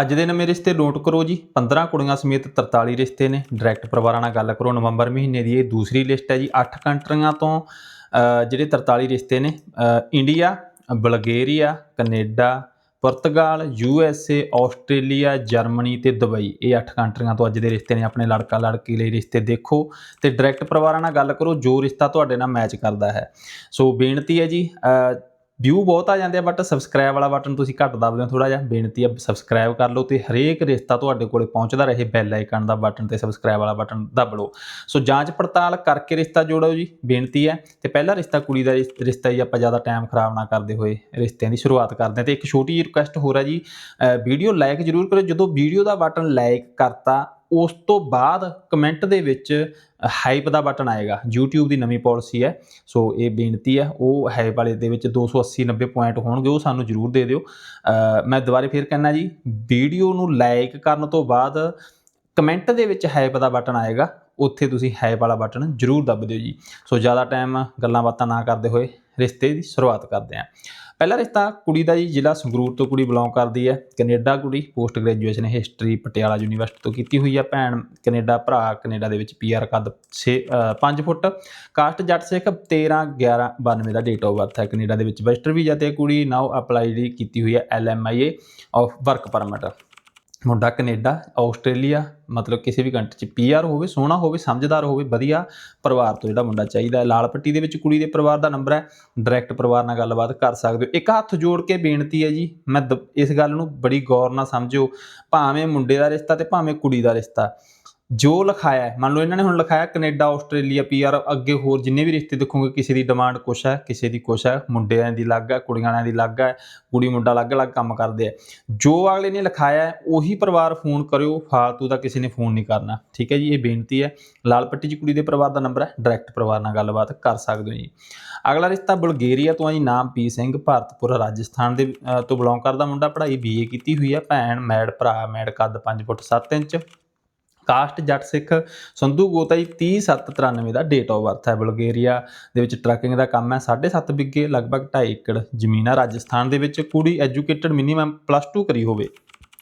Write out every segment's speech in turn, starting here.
ਅੱਜ ਦੇ ਨਵੇਂ ਰਿਸ਼ਤੇ ਨੋਟ ਕਰੋ ਜੀ। 15 ਕੁੜੀਆਂ ਸਮੇਤ 43 ਰਿਸ਼ਤੇ ਨੇ। ਡਾਇਰੈਕਟ ਪਰਿਵਾਰਾਂ ਨਾਲ ਗੱਲ ਕਰੋ। ਨਵੰਬਰ ਮਹੀਨੇ ਦੀ ਇਹ ਦੂਸਰੀ ਲਿਸਟ ਹੈ ਜੀ। 8 ਕੰਟਰੀਆਂ ਤੋਂ ਜਿਹੜੇ 43 ਰਿਸ਼ਤੇ ਨੇ India, Bulgaria, Canada, Portugal, U S A, Australia, Germany ਤੇ ਦੁਬਈ। ਇਹ 8 ਕੰਟਰੀਆਂ ਤੋਂ ਅੱਜ ਦੇ ਰਿਸ਼ਤੇ ਨੇ। ਆਪਣੇ ਲੜਕਾ ਲੜਕੀ ਲਈ ਰਿਸ਼ਤੇ ਦੇਖੋ ਤੇ ਡਾਇਰੈਕਟ ਪਰਿਵਾਰਾਂ ਨਾਲ ਗੱਲ ਕਰੋ। ਜੋ ਰਿਸ਼ਤਾ ਤੁਹਾਡੇ ਨਾਲ ਮੈਚ ਕਰਦਾ ਹੈ। ਸੋ ਬੇਨਤੀ ਹੈ ਜੀ ਵਿਊ ਬਹੁਤ ਆ ਜਾਂਦੇ ਆ ਬਟ ਸਬਸਕ੍ਰਾਈਬ ਵਾਲਾ ਬਟਨ ਤੁਸੀਂ ਘੱਟ ਦਬਦੇ ਹੋ ਥੋੜਾ ਜਿਹਾ, ਬੇਨਤੀ ਹੈ ਸਬਸਕ੍ਰਾਈਬ ਕਰ ਲਓ ਤੇ ਹਰੇਕ ਰਿਸ਼ਤਾ ਤੁਹਾਡੇ ਕੋਲੇ ਪਹੁੰਚਦਾ ਰਹੇ ਬੈਲ ਆਈਕਨ ਦਾ ਬਟਨ ਤੇ ਸਬਸਕ੍ਰਾਈਬ ਵਾਲਾ ਬਟਨ ਦਬ ਲਓ। ਸੋ ਜਾਂਚ ਪੜਤਾਲ ਕਰਕੇ ਰਿਸ਼ਤਾ ਜੋੜੋ ਜੀ, ਬੇਨਤੀ ਹੈ। ਤੇ ਪਹਿਲਾ ਰਿਸ਼ਤਾ ਕੁੜੀ ਦਾ ਰਿਸ਼- ਰਿਸ਼ਤਾ ਜੀ ਆਪਾਂ ਜ਼ਿਆਦਾ ਟਾਈਮ ਖਰਾਬ ਨਾ ਕਰਦੇ ਹੋਏ ਰਿਸ਼ਤਿਆਂ ਦੀ ਸ਼ੁਰੂਆਤ ਕਰਦੇ ਹਾਂ। ਤੇ ਇੱਕ ਛੋਟੀ ਜਿਹੀ ਰਿਕੁਐਸਟ ਹੋਰ ਹੈ ਜੀ ਵੀਡੀਓ ਲਾਈਕ ਜਰੂਰ ਕਰੋ ਜਦੋਂ ਵੀਡੀਓ ਦਾ ਬਟਨ ਲਾਈਕ ਕਰਤਾ ਉਸ ਤੋਂ ਬਾਅਦ ਕਮੈਂਟ ਦੇ ਵਿੱਚ ਹਾਈਪ ਦਾ ਬਟਨ ਆਏਗਾ। YouTube ਦੀ ਨਵੀਂ ਪਾਲਿਸੀ ਹੈ। ਸੋ ਇਹ ਬੇਨਤੀ ਹੈ, ਉਹ ਹਾਈਪ ਵਾਲੇ ਦੇ ਵਿੱਚ 280 90 ਪੁਆਇੰਟ ਹੋਣਗੇ, ਉਹ ਸਾਨੂੰ ਜਰੂਰ ਦੇ ਦਿਓ। ਮੈਂ ਦੁਬਾਰੇ ਫੇਰ ਕਹਿਣਾ ਜੀ ਵੀਡੀਓ ਨੂੰ ਲਾਈਕ ਕਰਨ ਤੋਂ ਬਾਅਦ ਕਮੈਂਟ ਦੇ ਵਿੱਚ ਹਾਈਪ ਦਾ ਬਟਨ ਆਏਗਾ, ਉੱਥੇ ਤੁਸੀਂ ਹਾਈਪ ਵਾਲਾ ਬਟਨ ਜਰੂਰ ਦੱਬ ਦਿਓ ਜੀ। ਸੋ ਜ਼ਿਆਦਾ ਟਾਈਮ ਗੱਲਾਂ ਬਾਤਾਂ ਨਾ ਕਰਦੇ ਹੋਏ, ਰਿਸ਼ਤੇ ਦੀ ਸ਼ੁਰੂਆਤ ਕਰਦੇ ਹਾਂ। ਪਹਿਲਾ ਰਿਸ਼ਤਾ ਕੁੜੀ ਦਾ ਜੀ, ਜ਼ਿਲ੍ਹਾ ਸੰਗਰੂਰ ਤੋਂ ਕੁੜੀ ਬਿਲੋਂਗ ਕਰਦੀ ਹੈ। ਕੈਨੇਡਾ ਕੁੜੀ post graduation history Patiala university ਤੋਂ ਕੀਤੀ ਹੋਈ ਹੈ। ਭੈਣ ਕੈਨੇਡਾ, ਭਰਾ ਕੈਨੇਡਾ ਦੇ ਵਿੱਚ ਪੀਆਰ ਕੱਦ 6 5 ਫੁੱਟ। ਕਾਸਟ ਜੱਟ ਸਿੱਖ 13 11 92 ਦਾ ਡੇਟ ਆਫ ਬਰਥ ਹੈ। ਕੈਨੇਡਾ ਦੇ ਵਿੱਚ ਵੈਸਟਰ ਵੀਜ਼ਾ ਤੇ ਕੁੜੀ ਨਾਓ ਅਪਲਾਈ ਜਿਹੜੀ ਕੀਤੀ ਹੋਈ ਹੈ ਐਲਐਮਆਈਏ ਆਫ ਵਰਕ ਪਰਮਿਟ ਮੁੰਡਾ ਕੈਨੇਡਾ, ਆਸਟ੍ਰੇਲੀਆ, ਮਤਲਬ ਕਿਸੇ ਵੀ ਕੰਟਰੀ ਚ ਪੀਆਰ ਹੋਵੇ, ਸੋਹਣਾ ਹੋਵੇ, ਸਮਝਦਾਰ ਹੋਵੇ, ਵਧੀਆ ਪਰਿਵਾਰ ਤੋਂ ਜਿਹੜਾ ਮੁੰਡਾ ਚਾਹੀਦਾ ਲਾਲ ਪੱਟੀ ਦੇ ਵਿੱਚ ਕੁੜੀ ਦੇ ਪਰਿਵਾਰ ਦਾ ਨੰਬਰ ਹੈ। ਡਾਇਰੈਕਟ ਪਰਿਵਾਰ ਨਾਲ ਗੱਲਬਾਤ ਕਰ ਸਕਦੇ ਹੋ। ਇੱਕ ਹੱਥ ਜੋੜ ਕੇ ਬੇਨਤੀ ਹੈ ਜੀ, ਮੈਂ ਦ- ਇਸ ਗੱਲ ਨੂੰ ਬੜੀ ਗੌਰ ਨਾਲ ਸਮਝਿਓ। ਭਾਵੇਂ ਮੁੰਡੇ ਦਾ ਰਿਸ਼ਤਾ ਤੇ ਭਾਵੇਂ ਕੁੜੀ ਦਾ ਰਿਸ਼ਤਾ। ਜੋ ਲਿਖਾਇਆ ਹੈ, ਮੰਨ ਲਓ ਇਹਨਾਂ ਨੇ ਹੁਣ ਲਿਖਾਇਆ ਕੈਨੇਡਾ, ਆਸਟ੍ਰੇਲੀਆ ਪੀਆਰ ਅੱਗੇ ਹੋਰ ਜਿੰਨੇ ਵੀ ਰਿਸ਼ਤੇ ਦੇਖੋਗੇ, ਕਿਸੇ ਦੀ ਡਿਮਾਂਡ ਕੁਛ ਹੈ, ਕਿਸੇ ਦੀ ਕੁਛ ਹੈ, ਮੁੰਡਿਆਂ ਦੀ ਅਲੱਗ ਹੈ, ਕੁੜੀਆਂ ਵਾਲਿਆਂ ਦੀ ਅਲੱਗ ਹੈ, ਕੁੜੀ ਮੁੰਡਾ ਅਲੱਗ-ਅਲੱਗ ਕੰਮ ਕਰਦੇ ਆ। ਜੋ ਅਗਲੇ ਨੇ ਲਿਖਾਇਆ ਹੈ, ਉਹੀ ਪਰਿਵਾਰ ਫੋਨ ਕਰਿਓ, ਫਾਲਤੂ ਦਾ ਕਿਸੇ ਨੇ ਫੋਨ ਨਹੀਂ ਕਰਨਾ। ਠੀਕ ਹੈ ਜੀ, ਇਹ ਬੇਨਤੀ ਹੈ। ਲਾਲ ਪੱਟੀ ਚ ਕੁੜੀ ਦੇ ਪਰਿਵਾਰ ਦਾ ਨੰਬਰ ਹੈ ਡਾਇਰੈਕਟ ਪਰਿਵਾਰ ਨਾਲ ਗੱਲਬਾਤ ਕਰ ਸਕਦੇ ਹੋ ਜੀ। ਅਗਲਾ ਰਿਸ਼ਤਾ ਬਲਗੇਰੀਆ ਤੋਂ ਆ ਜੀ, ਨਾਮ ਪੀ ਸਿੰਘ, ਭਾਰਤਪੁਰ, ਰਾਜਸਥਾਨ ਦੇ ਤੋਂ ਬਿਲੋਂਗ ਕਰਦਾ ਮੁੰਡਾ, ਪੜ੍ਹਾਈ ਬੀਏ ਕੀਤੀ ਹੋਈ ਹੈ, ਭੈਣ ਮੈਡ ਭਰਾ ਮੈਡ ਕੱਦ 5 ਫੁੱਟ 7 ਇੰਚ। ਕਾਸਟ ਜੱਟ ਸਿੱਖ ਸੰਧੂ ਗੋਤਾ ਜੀ 30/7/93 ਦਾ ਡੇਟ ਆਫ ਬਰਥ ਹੈ ਬਲਗੇਰੀਆ ਦੇ ਵਿੱਚ ਟਰੱਕਿੰਗ ਦਾ ਕੰਮ ਹੈ। 7.5 ਬਿੱਗੇ, ਲਗਭਗ 2.5 ਏਕੜ ਜ਼ਮੀਨ ਹੈ। ਰਾਜਸਥਾਨ ਦੇ ਵਿੱਚ ਕੁੜੀ ਐਜੂਕੇਟਡ ਮਿਨੀਮਮ ਪਲੱਸ 2 ਕਰੀ ਹੋਵੇ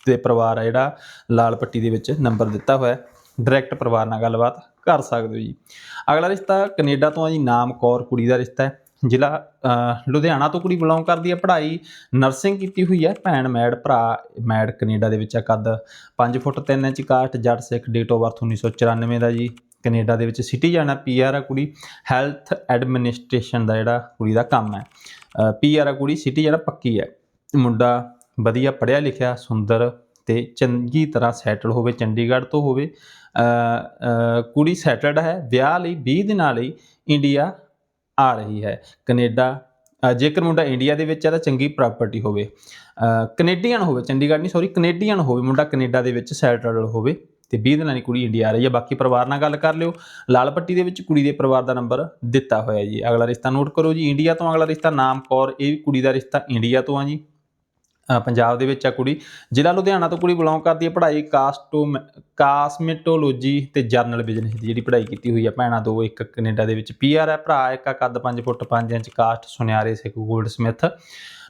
ਤੇ ਪਰਿਵਾਰ ਹੈ ਜਿਹੜਾ ਲਾਲ ਪੱਟੀ ਦੇ ਵਿੱਚ ਨੰਬਰ ਦਿੱਤਾ ਹੋਇਆ ਡਾਇਰੈਕਟ ਪਰਿਵਾਰ ਨਾਲ ਗੱਲਬਾਤ ਕਰ ਸਕਦੇ ਹੋ ਜੀ। ਅਗਲਾ ਰਿਸ਼ਤਾ ਕੈਨੇਡਾ ਤੋਂ ਆ ਜੀ। ਨਾਮ ਕੌਰ ਕੁੜੀ ਦਾ ਰਿਸ਼ਤਾ ਹੈ। ਜ਼ਿਲ੍ਹਾ ਲੁਧਿਆਣਾ ਤੋਂ ਕੁੜੀ ਬਿਲੋਂਗ ਕਰਦੀ ਹੈ ਪੜ੍ਹਾਈ ਨਰਸਿੰਗ ਕੀਤੀ ਹੋਈ ਹੈ ਭੈਣ ਮੈਡ ਭਰਾ ਮੈਡ ਕੈਨੇਡਾ ਦੇ ਵਿੱਚ ਆ ਕੱਦ 5 foot 3 inch caste Jatt Sikh date of birth 1994 ਦਾ ਜੀ, ਕੈਨੇਡਾ ਦੇ ਵਿੱਚ ਸਿਟੀ ਜਾਣਾ ਪੀਆਰ ਆ ਕੁੜੀ ਹੈਲਥ ਐਡਮਿਨਿਸਟ੍ਰੇਸ਼ਨ ਦਾ ਜਿਹੜਾ ਕੁੜੀ ਦਾ ਕੰਮ ਹੈ ਪੀਆਰ ਆ ਕੁੜੀ ਸਿਟੀ ਜਿਹੜਾ ਪੱਕੀ ਹੈ, ਮੁੰਡਾ ਵਧੀਆ ਪੜ੍ਹਿਆ ਲਿਖਿਆ, ਸੁੰਦਰ ਤੇ ਚੰਗੀ ਤਰ੍ਹਾਂ ਸੈਟਲ ਹੋਵੇ, ਚੰਡੀਗੜ੍ਹ ਤੋਂ ਹੋਵੇ ਕੁੜੀ ਸੈਟਲਡ ਹੈ, ਵਿਆਹ ਲਈ 20 ਦਿਨਾਂ ਲਈ ਇੰਡੀਆ ਆ ਰਹੀ ਹੈ। ਕੈਨੇਡਾ ਜੇਕਰ ਮੁੰਡਾ ਇੰਡੀਆ ਦੇ ਵਿੱਚ ਹੈ ਤਾਂ ਚੰਗੀ ਪ੍ਰਾਪਰਟੀ ਹੋਵੇ। ਅ, ਕੈਨੇਡੀਅਨ ਹੋਵੇ ਚੰਡੀਗੜ੍ਹ ਨਹੀਂ ਸੌਰੀ ਕੈਨੇਡੀਅਨ ਹੋਵੇ ਮੁੰਡਾ ਕੈਨੇਡਾ ਦੇ ਵਿੱਚ ਸੈਟਲਡ ਹੋਵੇ ਤੇ 20 ਦਿਨਾਂ ਦੀ ਕੁੜੀ ਇੰਡੀਆ ਆ ਰਹੀ ਹੈ। ਬਾਕੀ ਪਰਿਵਾਰ ਨਾਲ ਗੱਲ ਕਰ ਲਿਓ। ਲਾਲ ਪੱਟੀ ਦੇ ਵਿੱਚ ਕੁੜੀ ਦੇ ਪਰਿਵਾਰ ਦਾ ਨੰਬਰ ਦਿੱਤਾ ਹੋਇਆ ਜੀ। ਅਗਲਾ ਰਿਸ਼ਤਾ ਨੋਟ ਕਰੋ ਜੀ। ਇੰਡੀਆ ਤੋਂ ਅਗਲਾ ਰਿਸ਼ਤਾ ਨਾਮ ਕੌਰ ਇਹ ਵੀ ਕੁੜੀ ਦਾ ਰਿਸ਼ਤਾ ਇੰਡੀਆ ਤੋਂ ਆ ਜੀ। ਪੰਜਾਬ ਦੇ ਵਿੱਚ ਆ ਕੁੜੀ। ਜ਼ਿਲ੍ਹਾ ਲੁਧਿਆਣਾ ਤੋਂ ਕੁੜੀ ਬਿਲੋਂਗ ਕਰਦੀ ਹੈ ਪੜ੍ਹਾਈ ਕਾਸਟੋ ਕਾਸਮੈਟੋਲੋਜੀ ਤੇ ਜਰਨਲ ਬਿਜ਼ਨਸ ਦੀ ਜਿਹੜੀ ਪੜ੍ਹਾਈ ਕੀਤੀ ਹੋਈ ਹੈ ਭੈਣਾਂ ਦੋ ਇੱਕ ਕੈਨੇਡਾ ਦੇ ਵਿੱਚ। ਪੀਆਰ ਹੈ ਭਰਾ ਇੱਕ ਕੱਦ 5 foot 5 inch caste Suniare Sikh goldsmith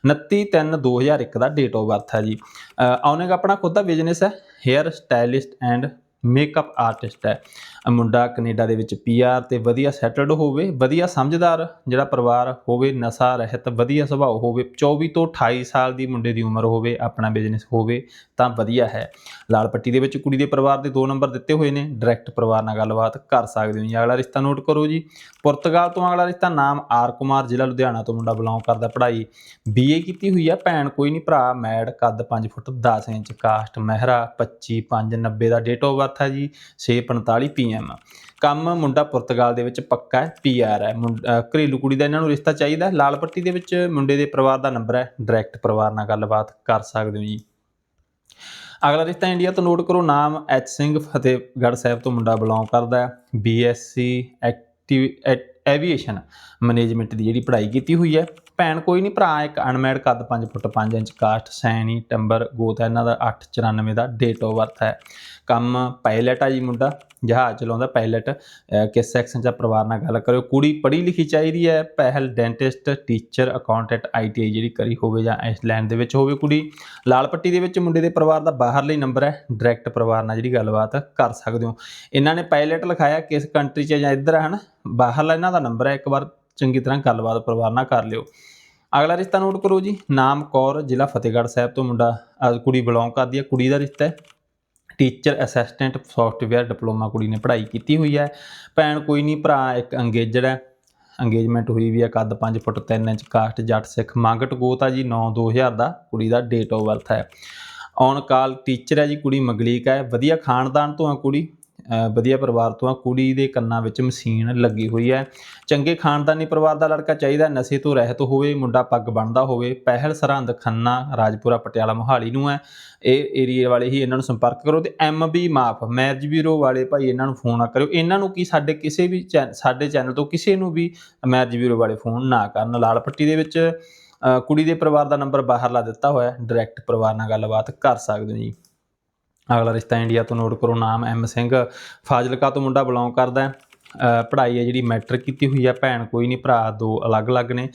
29 3 2001 ਦਾ ਡੇਟ ਆਫ ਬਰਥ ਹੈ ਜੀ। ਅ, ਆਉਣੇਗਾ ਆਪਣਾ ਖੁਦ ਦਾ ਬਿਜ਼ਨਸ ਹੈ hair stylist and makeup artist ਹੈ। ਮੁੰਡਾ ਕੈਨੇਡਾ ਦੇ ਵਿੱਚ ਪੀਆਰ ਤੇ ਵਧੀਆ ਸੈਟਲਡ ਹੋਵੇ, ਵਧੀਆ ਸਮਝਦਾਰ ਜਿਹੜਾ ਪਰਿਵਾਰ ਹੋਵੇ, ਨਸ਼ਾ ਰਹਿਤ, ਵਧੀਆ ਸੁਭਾਅ ਹੋਵੇ 24 ਤੋਂ 28 ਸਾਲ ਦੀ ਮੁੰਡੇ ਦੀ ਉਮਰ ਹੋਵੇ, ਆਪਣਾ ਬਿਜ਼ਨਸ ਹੋਵੇ, ਤਾਂ ਵਧੀਆ ਹੈ। ਲਾਲ ਪੱਟੀ ਦੇ ਵਿੱਚ ਕੁੜੀ ਦੇ ਪਰਿਵਾਰ ਦੇ ਦੋ ਨੰਬਰ ਦਿੱਤੇ ਹੋਏ ਨੇ। ਡਾਇਰੈਕਟ ਪਰਿਵਾਰ ਨਾਲ ਗੱਲਬਾਤ ਕਰ ਸਕਦੇ ਹੋ ਜੀ। ਅਗਲਾ ਰਿਸ਼ਤਾ ਨੋਟ ਕਰੋ ਜੀ। ਪੁਰਤਗਾਲ ਤੋਂ ਅਗਲਾ ਰਿਸ਼ਤਾ ਨਾਮ ਆਰ ਕੁਮਾਰ, ਜ਼ਿਲ੍ਹਾ ਲੁਧਿਆਣਾ ਤੋਂ ਮੁੰਡਾ ਬਿਲੋਂਗ ਕਰਦਾ। ਪੜ੍ਹਾਈ ਬੀਏ ਕੀਤੀ ਹੋਈ ਹੈ ਭੈਣ ਕੋਈ ਨਹੀਂ, ਭਰਾ ਮੈਡ ਕੱਦ 5 ਫੁੱਟ 10 ਇੰਚ, ਕਾਸਟ, ਮਹਿਰਾ 25 5 90 ਦਾ ਡੇਟ ਆਫ ਬਰਥ ਹੈ ਜੀ 6:45 ਪੀਐਮ ਕੰਮ ਮੁੰਡਾ ਪੁਰਤਗਾਲ ਦੇ ਵਿੱਚ ਪੱਕਾ ਹੈ ਪੀਆਰ ਹੈ। ਘਰੇਲੂ ਕੁੜੀ ਦਾ ਇਹਨਾਂ ਨੂੰ ਰਿਸ਼ਤਾ ਚਾਹੀਦਾ ਹੈ। ਲਾਲ ਪੱਟੀ ਦੇ ਵਿੱਚ ਮੁੰਡੇ ਦੇ ਪਰਿਵਾਰ ਦਾ ਨੰਬਰ ਹੈ, ਡਾਇਰੈਕਟ ਪਰਿਵਾਰ ਨਾਲ ਗੱਲਬਾਤ ਕਰ ਸਕਦੇ ਹੋ ਜੀ। ਅਗਲਾ ਰਿਸ਼ਤਾ ਇੰਡੀਆ ਤੋਂ ਨੋਟ ਕਰੋ, ਨਾਮ ਐਚ ਸਿੰਘ ਫਤਿਹਗੜ੍ਹ ਸਾਹਿਬ ਤੋਂ ਮੁੰਡਾ ਬਿਲੋਂਗ ਕਰਦਾ ਹੈ। ਬੀਐਸਸੀ ਐਵੀਏਸ਼ਨ ਮੈਨੇਜਮੈਂਟ ਦੀ ਜਿਹੜੀ ਪੜ੍ਹਾਈ ਕੀਤੀ ਹੋਈ ਹੈ। ਭੈਣ ਕੋਈ ਨਹੀਂ, ਭਰਾ ਇੱਕ ਅਨਮੈਡ ਕੱਦ 5 foot 5 inch caste, Saini, Tumber, ਗੋਤ ਹੈ। ਇਹਨਾਂ ਦਾ 894 ਦਾ ਡੇਟ ਆਫ ਬਰਥ ਹੈ। ਕੰਮ ਪਾਇਲਟ ਆ ਜੀ ਮੁੰਡਾ, ਜਹਾਜ਼ ਚਲਾਉਂਦਾ ਪਾਇਲਟ ਕਿਸ ਸੈਕਸ਼ਨ 'ਚ ਪਰਿਵਾਰ ਨਾਲ ਗੱਲ ਕਰਿਓ। ਕੁੜੀ ਪੜ੍ਹੀ ਲਿਖੀ ਚਾਹੀਦੀ ਹੈ, ਪਹਿਲ ਡੈਂਟਿਸਟ ਟੀਚਰ ਅਕਾਊਂਟੈਂਟ ਆਈਟੀਆਈ ਜਿਹੜੀ ਕਰੀ ਹੋਵੇ ਜਾਂ ਆਈਸਲੈਂਡ ਦੇ ਵਿੱਚ ਹੋਵੇ ਕੁੜੀ। ਲਾਲ ਪੱਟੀ ਦੇ ਵਿੱਚ ਮੁੰਡੇ ਦੇ ਪਰਿਵਾਰ ਦਾ ਬਾਹਰਲਾ ਨੰਬਰ ਹੈ ਡਾਇਰੈਕਟ ਪਰਿਵਾਰ ਨਾਲ ਜਿਹੜੀ ਗੱਲਬਾਤ ਕਰ ਸਕਦੇ ਹੋ। ਇਹਨਾਂ ਨੇ ਪਾਇਲਟ ਲਿਖਾਇਆ ਕਿਸ ਕੰਟਰੀ 'ਚ ਜਾਂ ਇੱਧਰ ਹੈ ਹਨ? ਬਾਹਰਲਾ ਇਹਨਾਂ ਦਾ ਨੰਬਰ ਹੈ, ਇੱਕ ਵਾਰ ਚੰਗੀ ਤਰ੍ਹਾਂ ਗੱਲਬਾਤ ਪਰਿਵਾਰ ਨਾਲ ਕਰ ਲਿਓ। ਅਗਲਾ ਰਿਸ਼ਤਾ ਨੋਟ ਕਰੋ ਜੀ ਨਾਮ ਕੌਰ ਜ਼ਿਲ੍ਹਾ ਫਤਿਹਗੜ੍ਹ ਸਾਹਿਬ ਤੋਂ ਮੁੰਡਾ ਕੁੜੀ ਬਿਲੋਂਗ ਕਰਦੀ ਹੈ, ਕੁੜੀ ਦਾ ਰਿਸ਼ਤਾ ਹੈ। ਟੀਚਰ ਅਸਿਸਟੈਂਟ ਸੌਫਟਵੇਅਰ ਡਿਪਲੋਮਾ ਕੁੜੀ ਨੇ ਪੜ੍ਹਾਈ ਕੀਤੀ ਹੋਈ ਹੈ। ਭੈਣ ਕੋਈ ਨਹੀਂ, ਭਰਾ ਇੱਕ ਅੰਗੇਜਡ ਹੈ। ਅੰਗੇਜਮੈਂਟ ਹੋਈ ਵੀ ਹੈ ਕੱਦ 5 ਫੁੱਟ 3 ਇੰਚ, ਕਾਸਟ, ਜੱਟ ਸਿੱਖ, ਮੰਗਟ ਗੋਤ ਆ ਜੀ 9 2000 ਦਾ ਕੁੜੀ ਦਾ ਡੇਟ ਆਫ ਬਰਥ ਹੈ। ਔਨ ਕਾਲ ਟੀਚਰ ਹੈ ਜੀ, ਕੁੜੀ ਮਗਲੀਕ ਹੈ। ਵਧੀਆ ਖਾਨਦਾਨ ਤੋਂ ਹੈ ਕੁੜੀ। ਵਧੀਆ ਪਰਿਵਾਰ ਤੋਂ ਆ, ਕੁੜੀ ਦੇ ਕੰਨਾਂ ਵਿੱਚ ਮਸ਼ੀਨ ਲੱਗੀ ਹੋਈ ਹੈ। ਚੰਗੇ ਖਾਨਦਾਨੀ ਪਰਿਵਾਰ ਦਾ ਲੜਕਾ ਚਾਹੀਦਾ ਨਸ਼ੇ ਤੋਂ ਰਹਿਤ ਹੋਵੇ, ਮੁੰਡਾ ਪੱਗ ਬਣਦਾ ਹੋਵੇ, ਪਹਿਲ ਸਰਹੰਦ ਖੰਨਾ, ਰਾਜਪੁਰਾ, ਪਟਿਆਲਾ, ਮੋਹਾਲੀ ਨੂੰ ਹੈ। ਇਹ ਏਰੀਆ ਵਾਲੇ ਹੀ ਇਹਨਾਂ ਨੂੰ ਸੰਪਰਕ ਕਰੋ ਤੇ ਐਮਬੀ ਮਾਫ ਮੈਰਿਜ ਬਿਊਰੋ ਵਾਲੇ ਭਾਈ ਇਹਨਾਂ ਨੂੰ ਫੋਨ ਨਾ ਕਰਿਓ। ਇਹਨਾਂ ਨੂੰ ਕੀ ਸਾਡੇ ਕਿਸੇ ਵੀ ਚੈ- ਸਾਡੇ ਚੈਨਲ ਤੋਂ ਕਿਸੇ ਨੂੰ ਵੀ ਮੈਰਿਜ ਬਿਊਰੋ ਵਾਲੇ ਫੋਨ ਨਾ ਕਰਨ। ਲਾਲ ਪੱਟੀ ਦੇ ਵਿੱਚ ਕੁੜੀ ਦੇ ਪਰਿਵਾਰ ਦਾ ਨੰਬਰ ਬਾਹਰ ਲਾ ਦਿੱਤਾ ਹੋਇਆ ਡਾਇਰੈਕਟ ਪਰਿਵਾਰ ਨਾਲ ਗੱਲਬਾਤ ਕਰ ਸਕਦੇ ਹੋ ਜੀ। ਅਗਲਾ ਰਿਸ਼ਤਾ ਇੰਡੀਆ ਤੋਂ ਨੋਟ ਕਰੋ, ਨਾਮ ਐਮ ਸਿੰਘ। ਫਾਜ਼ਿਲਕਾ ਤੋਂ ਮੁੰਡਾ ਬਿਲੋਂਗ ਕਰਦਾ ਹੈ। ਪੜ੍ਹਾਈ ਹੈ ਜਿਹੜੀ ਮੈਟ੍ਰਿਕ ਕੀਤੀ ਹੋਈ ਹੈ। ਭੈਣ ਕੋਈ ਨਹੀਂ, ਭਰਾ ਦੋ ਅਲੱਗ-ਅਲੱਗ ਨੇ।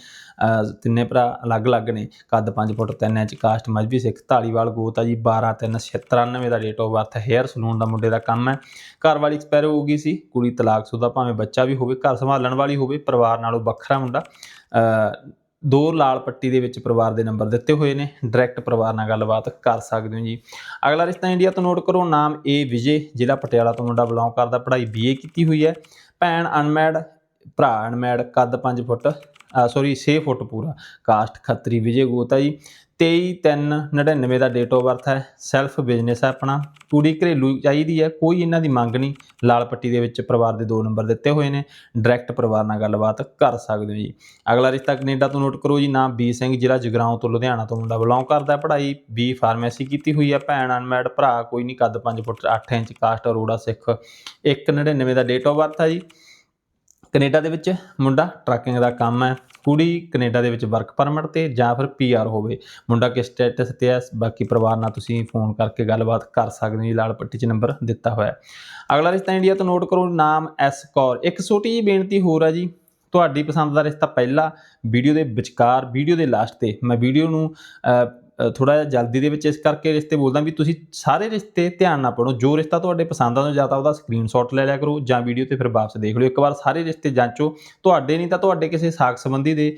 ਤਿੰਨੇ ਭਰਾ ਅਲੱਗ-ਅਲੱਗ ਨੇ। ਕੱਦ 5 foot 3 inch caste Mazhabi Sikh, Dhaliwal ਗੋਤਾ ਆ ਜੀ। 12 3 96 ਦਾ date of birth hair saloon ਦਾ ਮੁੰਡੇ ਦਾ ਕੰਮ ਹੈ। ਘਰ ਵਾਲੀ ਐਕਸਪਾਇਰ ਹੋ ਗਈ ਸੀ। ਕੁੜੀ ਤਲਾਕ ਸੁਦਾ ਭਾਵੇਂ ਬੱਚਾ ਵੀ ਹੋਵੇ, ਘਰ ਸੰਭਾਲਣ ਵਾਲੀ ਹੋਵੇ, ਪਰਿਵਾਰ ਨਾਲੋਂ ਵੱਖਰਾ ਮੁੰਡਾ। ਦੋ ਲਾਲ ਪੱਟੀ ਦੇ ਵਿੱਚ ਪਰਿਵਾਰ ਦੇ ਨੰਬਰ ਦਿੱਤੇ ਹੋਏ ਨੇ। ਡਾਇਰੈਕਟ ਪਰਿਵਾਰ ਨਾਲ ਗੱਲਬਾਤ ਕਰ ਸਕਦੇ ਹੋ ਜੀ। ਅਗਲਾ ਰਿਸ਼ਤਾ ਇੰਡੀਆ ਤੋਂ ਨੋਟ ਕਰੋ। ਨਾਮ ਏ ਵਿਜੇ। ਜ਼ਿਲ੍ਹਾ ਪਟਿਆਲਾ ਤੋਂ ਮੁੰਡਾ ਬਿਲੋਂਗ ਕਰਦਾ। ਪੜ੍ਹਾਈ ਬੀਏ ਕੀਤੀ ਹੋਈ ਹੈ। ਭੈਣ ਅਨਮੈਡ, ਭਰਾ ਅਨਮੈਡ, ਕੱਦ 5 ਫੁੱਟ ਸੌਰੀ 6 ਫੁੱਟ ਪੂਰਾ। ਕਾਸਟ ਖੱਤਰੀ ਵਿਜੇ ਗੋਤਾ ਜੀ। 23/3/99 ਦਾ ਡੇਟ ਆਫ ਬਰਥ ਹੈ ਸੈਲਫ ਬਿਜ਼ਨਸ ਹੈ ਆਪਣਾ। ਪੂਰੀ ਘਰੇਲੂ ਚਾਹੀਦੀ ਹੈ, ਕੋਈ ਇਹਨਾਂ ਦੀ ਮੰਗ ਨਹੀਂ। ਲਾਲ ਪੱਟੀ ਦੇ ਵਿੱਚ ਪਰਿਵਾਰ ਦੇ ਦੋ ਨੰਬਰ ਦਿੱਤੇ ਹੋਏ ਨੇ। ਡਾਇਰੈਕਟ ਪਰਿਵਾਰ ਨਾਲ ਗੱਲਬਾਤ ਕਰ ਸਕਦੇ ਹੋ ਜੀ। ਅਗਲਾ ਰਿਸ਼ਤਾ ਕੈਨੇਡਾ ਤੋਂ ਨੋਟ ਕਰੋ ਜੀ ਨਾਮ ਬੀ ਸਿੰਘ, ਜ਼ਿਲ੍ਹਾ ਜਗਰਾਉਂ ਤੋਂ ਲੁਧਿਆਣਾ ਤੋਂ ਮੁੰਡਾ ਬਿਲੋਂਗ ਕਰਦਾ ਪੜ੍ਹਾਈ। ਬੀ ਫਾਰਮੇਸੀ ਕੀਤੀ ਹੋਈ ਹੈ, ਭੈਣ ਅਨਮੈਡ ਭਰਾ ਕੋਈ ਨਹੀਂ, ਕੱਦ 5 foot 8 inch caste Arora Sikh. 199 ਦਾ ਡੇਟ ਆਫ ਬਰਥ ਹੈ ਜੀ। ਕੈਨੇਡਾ ਦੇ ਵਿੱਚ ਮੁੰਡਾ ਟਰੱਕਿੰਗ ਦਾ ਕੰਮ ਹੈ। ਕੁੜੀ ਕੈਨੇਡਾ ਦੇ ਵਿੱਚ ਵਰਕ ਪਰਮਿਟ ਤੇ ਜਾਂ ਫਿਰ ਪੀਆਰ ਹੋਵੇ। ਮੁੰਡਾ ਕਿਸ ਸਟੇਟਸ ਤੇ ਹੈ, ਬਾਕੀ ਪਰਿਵਾਰ ਨਾਲ ਤੁਸੀਂ ਫੋਨ ਕਰਕੇ ਗੱਲਬਾਤ ਕਰ ਸਕਦੇ ਹੋ, ਜੀ ਲਾਲ ਪੱਟੀ 'ਚ ਨੰਬਰ ਦਿੱਤਾ ਹੋਇਆ ਅਗਲਾ ਰਿਸ਼ਤਾ ਇੰਡੀਆ ਤੋਂ ਨੋਟ ਕਰੋ, ਨਾਮ ਐਸ ਕੌਰ। ਇੱਕ ਛੋਟੀ ਜਿਹੀ ਬੇਨਤੀ ਹੋਰ ਹੈ ਜੀ, ਤੁਹਾਡੀ ਪਸੰਦ ਦਾ ਰਿਸ਼ਤਾ ਪਹਿਲਾ ਵੀਡੀਓ ਦੇ ਵਿਚਕਾਰ ਵੀਡੀਓ ਦੇ ਲਾਸਟ ਤੇ। ਮੈਂ ਵੀਡੀਓ ਨੂੰ ਥੋੜਾ ਜਿਹਾ ਜਲਦੀ ਦੇ ਵਿੱਚ ਇਸ ਕਰਕੇ ਰਿਸ਼ਤੇ ਬੋਲਦਾ ਵੀ ਤੁਸੀਂ ਸਾਰੇ ਰਿਸ਼ਤੇ ਧਿਆਨ ਨਾਲ ਪੜੋ ਜੋ ਰਿਸ਼ਤਾ ਤੁਹਾਡੇ ਪਸੰਦ ਆਉਂਦਾ ਜਾਂ ਤਾਂ ਉਹਦਾ ਸਕਰੀਨਸ਼ਾਟ ਲੈ ਲਿਆ ਕਰੋ ਜਾਂ ਵੀਡੀਓ ਤੇ ਫਿਰ ਵਾਪਸ ਦੇਖ ਲਿਓ। ਇੱਕ ਵਾਰ ਸਾਰੇ ਰਿਸ਼ਤੇ ਜਾਂਚੋ, ਤੁਹਾਡੇ ਨਹੀਂ ਤਾਂ ਤੁਹਾਡੇ ਕਿਸੇ ਸਾਖ ਸੰਬੰਧੀ ਦੇ